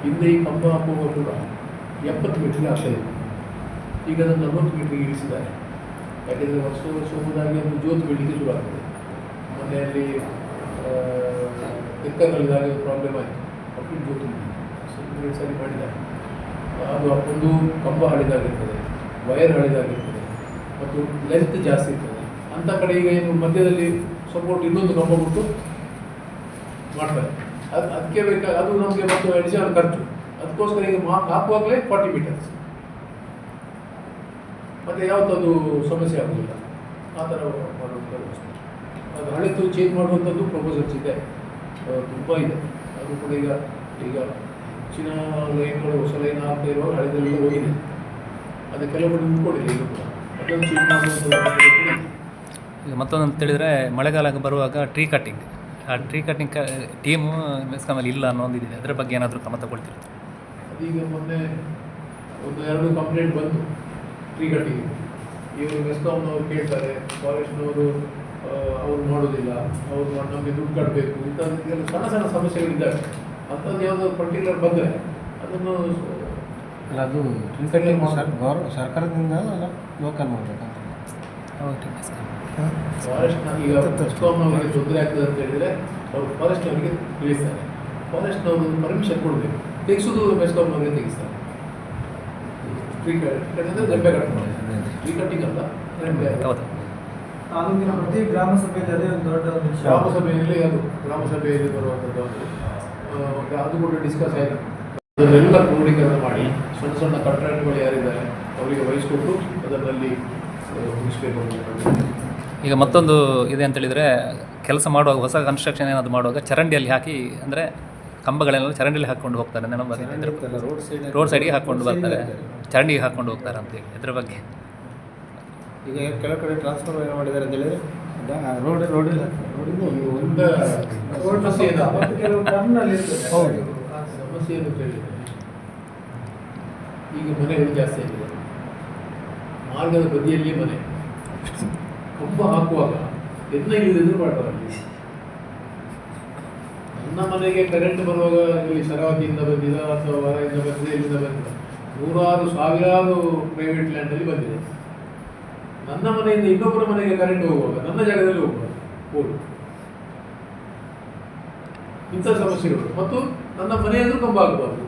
ಹಿಂದೆ ಈ ಕಂಬ ಹಾಕುವಾಗ ಕೂಡ ಎಪ್ಪತ್ತು ಮೀಟ್ರಿಗೆ ಆಗ್ತಾ ಇದೆ ಈಗ ಅದನ್ನು ನಲವತ್ತು ಮೀಟ್ರಿಗೆ ಇಳಿಸಿದ್ದಾರೆ. ಯಾಕೆಂದರೆ ವರ್ಷ ವರ್ಷ ಹೋದಾಗಿ ಒಂದು ಜ್ಯೋತಿ ಬೀಳಲಿಕ್ಕೆ ಶುರು ಆಗ್ತದೆ. ಮನೆಯಲ್ಲಿ ತಿಕ್ಕನಲ್ಲಿದಾಗ ಪ್ರಾಬ್ಲಮ್ ಆಯಿತು. ಕಂಪ್ಲೀಟ್ ಜೋತು ಎರಡು ಸರಿ ಮಾಡಿದ್ದಾರೆ ಅದು ಒಂದು ಕಂಬ ಹಳಿದಾಗಿರ್ತದೆ ವೈರ್ ಹಳಿದಾಗಿರ್ತದೆ, ಮತ್ತು ಲೆಂತ್ ಜಾಸ್ತಿ ಇರ್ತದೆ. ಅಂಥ ಕಡೆ ಈಗ ಏನು ಮಧ್ಯದಲ್ಲಿ ಸಪೋರ್ಟ್ ಇನ್ನೊಂದು ಕಂಬ ಬಿಟ್ಟು ಮಾಡ್ತಾರೆ. ಅದು ಅದಕ್ಕೆ ಬೇಕಾದ ಅದು ನಮಗೆ ಮತ್ತು ಅಡಿಷನಲ್ ಖರ್ಚು. ಅದಕ್ಕೋಸ್ಕರ ಈಗ ಮಾ, ಹಾಕುವಾಗಲೇ ಫಾರ್ಟಿ ಮೀಟರ್ಸ್ ಮತ್ತು ಯಾವತ್ತದು ಸಮಸ್ಯೆ ಆಗೋದಿಲ್ಲ. ಆ ಥರ ಮಾಡುವಂಥ ಅದು ಹಳೆದು ಚೇಂಜ್ ಮಾಡುವಂಥದ್ದು ಪ್ರಪೋಸಲ್ಸ್ ಇದೆ. ತುಂಬ ಇದೆ. ಅದು ಕೂಡ ಈಗ ಈಗ ಹೆಚ್ಚಿನ ಲೈನ್ಗಳು ಹೊಸ ಲೈನ್ ಆಗ್ತಾ ಇರೋ ಹಳೆದೆಲ್ಲ ಹೋಗಿದೆ. ಅದು ಕೆಲವು ಕಡೆ ಈಗ ಕೂಡ. ಅದನ್ನು ಚೇಂಜ್ ಈಗ ಮತ್ತೊಂದು ಅಂತ ಹೇಳಿದರೆ ಮಳೆಗಾಲ ಬರುವಾಗ ಟ್ರೀ ಕಟ್ಟಿಂಗ್ ಆ ಟ್ರೀ ಕಟ್ಟಿಂಗ್ ಟೀಮು ಮೆಸ್ಕಾಮಲ್ಲಿ ಇಲ್ಲ ಅನ್ನೋ ಒಂದು ಇದಿದೆ. ಅದರ ಬಗ್ಗೆ ಏನಾದರೂ ಕ್ರಮ ತಗೊಳ್ತೀರಿ? ಅದೀಗ ಮೊನ್ನೆ ಒಂದು ಎರಡು ಕಂಪ್ಲೇಂಟ್ ಬಂತು ಟ್ರೀ ಕಟ್ಟಿಂಗ್ ಇವರು ಮೆಸ್ಕಾಮ್ನವ್ರು ಕೇಳ್ತಾರೆ ಫಾರೆಸ್ಟ್ನವರು ಅವ್ರು ಮಾಡೋದಿಲ್ಲ ಅವ್ರು ನಮಗೆ ದುಡ್ಡು ಕಟ್ಟಬೇಕು ಇಂಥದ್ದೆಲ್ಲ ಸಣ್ಣ ಸಣ್ಣ ಸಮಸ್ಯೆಗಳಿದ್ದಾವೆ. ಅಂಥದ್ದು ಯಾವುದೋ ಪರ್ಟಿಕ್ಯುಲರ್ ಬಂದರೆ ಅದನ್ನು ಅಲ್ಲ ಅದು ಕಟ್ಟಿಂಗ್ ಸರ್ಕಾರದಿಂದ ಅಲ್ಲ ಲೋಕಲ್ ಮಾಡಬೇಕಂತ. ಓಕೆ ಮೆಸ್ಕಾಂ ಫಾರೆಸ್ಟ್ ಈಗ ಅವರಿಗೆ ತೊಂದರೆ ಆಗ್ತದೆ ಅಂತ ಹೇಳಿದ್ರೆ ಅವರು ಫಾರೆಸ್ಟ್ ಅವರಿಗೆ ತಿಳಿಸ್ತಾರೆ. ಫಾರೆಸ್ಟ್ ಅವರು ಪರ್ಮಿಷನ್ ಕೊಡಬೇಕು. ತೆಗೆಸೋದು ಮೆಸ್ಕಾಮ್ ಅವರಿಗೆ ತೆಗಿಸ್ತಾರೆ ಟ್ರೀ ಕಟ್ ಅಂದರೆ ರೆಂಬೆ ಕಟ್ ಮಾಡಿ ಟ್ರೀ ಕಟ್ಟಿಂಗ್ ಅಲ್ಲ ರೆಂಬೆ ತಾಲೂಕಿನ ಪ್ರತಿ ಗ್ರಾಮ ಸಭೆಯಲ್ಲಿ ಅದೇ ಒಂದು ದೊಡ್ಡ ಒಂದು ವಿಷಯ. ಗ್ರಾಮ ಸಭೆಯಲ್ಲಿ ಅದು ಗ್ರಾಮ ಸಭೆಯಲ್ಲಿ ಬರುವಂಥದ್ದು ಅದು. ಕೂಡ ಡಿಸ್ಕಸ್ ಆಯಿತು. ಅದನ್ನೆಲ್ಲ ಕ್ರೋಢೀಕರಣ ಮಾಡಿ ಸಣ್ಣ ಸಣ್ಣ ಕಾಂಟ್ರಾಕ್ಟ್ಗಳು ಯಾರಿದ್ದಾರೆ ಅವರಿಗೆ ವಹಿಸ್ಕೊಟ್ಟು ಅದರಲ್ಲಿ ಮುಗಿಸ್ಬೇಕು ಈಗ ಮತ್ತೊಂದು ಇದೆ ಅಂತ ಹೇಳಿದರೆ ಕೆಲಸ ಮಾಡುವಾಗ ಹೊಸ ಕನ್ಸ್ಟ್ರಕ್ಷನ್ ಏನಾದರೂ ಮಾಡುವಾಗ ಚರಂಡಿಯಲ್ಲಿ ಹಾಕಿ ಅಂದರೆ ಕಂಬಗಳೆಲ್ಲ ಚರಂಡಿಯಲ್ಲಿ ಹಾಕ್ಕೊಂಡು ಹೋಗ್ತಾರೆ ನೆನಪು ಇದ್ರ ರೋಡ್ ಸೈಡ್ ರೋಡ್ ಸೈಡಿಗೆ ಹಾಕ್ಕೊಂಡು ಬರ್ತಾರೆ. ಚರಂಡಿಗೆ ಹಾಕ್ಕೊಂಡು ಹೋಗ್ತಾರೆ ಅಂತೇಳಿ ಇದ್ರ ಬಗ್ಗೆ. ಈಗ ಕೆಲವು ಕಡೆ ಟ್ರಾನ್ಸ್ಫರ್ ಏನು ಮಾಡಿದ್ದಾರೆ ಅಂತ ಹೇಳಿದ್ರೆ ರೋಡ್ ರೋಡಿಲ್ಲ ರೋಡಿಂದ ಒಂದು ಹೌದು. ಸಮಸ್ಯೆ ಏನು ಅಂತ ಹೇಳಿದ್ರೆ ಈಗ ಮನೆಗಳು ಜಾಸ್ತಿ ಆಗಿದೆ. ಮಾರ್ಗದ ಬದಿಯಲ್ಲಿ ಮನೆ. ಕಂಬ ಹಾಕುವಾಗ ಎನ್ನ ಎದುರು ಮಾಡ್ತಾರೆ ಅಲ್ಲಿ. ನನ್ನ ಮನೆಗೆ ಕರೆಂಟ್ ಬರುವಾಗ ಇಲ್ಲಿ ಶರಾವತಿಯಿಂದ ಬಂದಿದ ಅಥವಾ ಹೊರಗಿಂದ ಬಂದಿದೆ ಇಲ್ಲಿಂದ ಬಂದಿದೆ? ನೂರಾರು ಸಾವಿರಾರು ಪ್ರೈವೇಟ್ ಲ್ಯಾಂಡಲ್ಲಿ ಬಂದಿದೆ. ನನ್ನ ಮನೆಯಿಂದ ಇನ್ನೊಬ್ಬರ ಮನೆಗೆ ಕರೆಂಟ್ ಹೋಗುವಾಗ, ನನ್ನ ಜಾಗದಲ್ಲಿ ಹೋಗುವಾಗ ಓಡು ಇಂಥ ಸಮಸ್ಯೆಗಳು. ಮತ್ತು ನನ್ನ ಮನೆಯಲ್ಲೂ ಕಂಬ ಆಗಬಾರ್ದು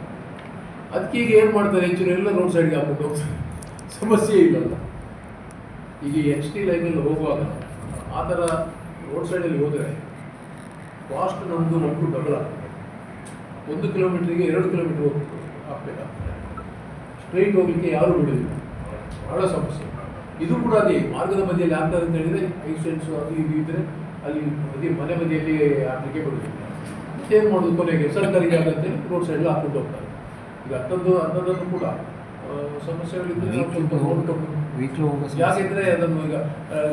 ಅದಕ್ಕೆ ಈಗ ಏನು ಮಾಡ್ತಾರೆ, ಹೆಚ್ಚು ಎಲ್ಲ ರೋಡ್ ಸೈಡ್ಗೆ ಹಾಕ್ಬಿಟ್ಟು ಹೋಗ್ತಾರೆ. ಸಮಸ್ಯೆ ಇಲ್ಲ ಈಗ ಎಚ್ ಟಿ ಲೈನಲ್ಲಿ ಹೋಗುವಾಗ, ಆ ಥರ ರೋಡ್ ಸೈಡಲ್ಲಿ ಹೋದರೆ ಕಾಸ್ಟ್ ನಮ್ಮದು ನಮಗೂ ಡಬಲ್ ಆಗ್ತದೆ. ಒಂದು ಕಿಲೋಮೀಟ್ರಿಗೆ ಎರಡು ಕಿಲೋಮೀಟ್ರ್ ಹೋಗ್ಬೇಕು ಹಾಕ್ಬೇಕಾಗ್ತದೆ ಸ್ಟ್ರೈಟ್ ಹೋಗಲಿಕ್ಕೆ ಯಾರು ಬಿಡೋದಿಲ್ಲ. ಬಹಳ ಸಮಸ್ಯೆ. ಇದು ಕೂಡ ಅದೇ ಮಾರ್ಗದ ಮಧ್ಯೆಯಲ್ಲಿ ಆಗ್ತದೆ ಅಂತ ಹೇಳಿದರೆ ಐದು ಸೆನ್ಸು ಅದು ಇದು ಇದ್ದರೆ ಅಲ್ಲಿ ಅದೇ ಮನೆ ಮಧ್ಯೆಯಲ್ಲಿ ಆಗಲಿಕ್ಕೆ ಬರುತ್ತೆ ಏನು ಮಾಡೋದು ಕೊನೆಗೆ? ಸರ್ಕಾರಿ ಆಗುತ್ತೆ ಅಂತೇಳಿ ರೋಡ್ ಸೈಡ್ ಹಾಕೊಂಡು ಹೋಗ್ತಾರೆ. ಈಗ ಅಂಥದ್ದು ಅಂಥದ್ದನ್ನು ಕೂಡ ಸಮಸ್ಯೆಗಳಿದ್ದರೆ ಸ್ವಲ್ಪ ನೋಡ್ಕೊಂಡು ಸಮಸ್ಯೆ. ಯಾಕೆಂದ್ರೆ ಅದನ್ನು ಈಗ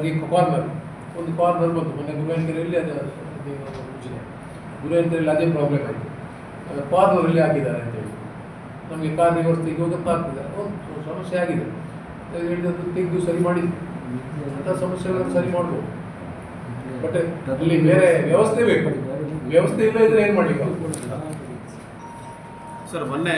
ಈಗ ಕಾರ್ನರ್ ಒಂದು ಕಾರ್ನರ್ ಬಂತು. ಮೊನ್ನೆ ಗುರುವಾಂಕರಲ್ಲಿ ಅದು ಇಲ್ಲಿ ಅದೇ ಪ್ರಾಬ್ಲಮ್ ಆಯಿತು. ಕಾರ್ನರಲ್ಲಿ ಹಾಕಿದ್ದಾರೆ ಅಂತೇಳಿ ನಮಗೆ ಕಾರ್ ವ್ಯವಸ್ಥೆ ಈಗ ಗೊತ್ತಾಗ್ತದೆ ಒಂದು ಸಮಸ್ಯೆ ಆಗಿದೆ. ಅದು ಹೇಳಿದ್ದು ತೆಗೆದು ಸರಿ ಮಾಡಿ. ಅಂಥ ಸಮಸ್ಯೆಗಳನ್ನು ಸರಿ ಮಾಡ್ಬೋದು. ಬಟ್ ಅಲ್ಲಿ ಬೇರೆ ವ್ಯವಸ್ಥೆ ಬೇಕು. ವ್ಯವಸ್ಥೆ ಇಲ್ಲ ಇದ್ರೆ ಏನು ಮಾಡಲಿಕ್ಕೆ ಸರ್, ಮೊನ್ನೆ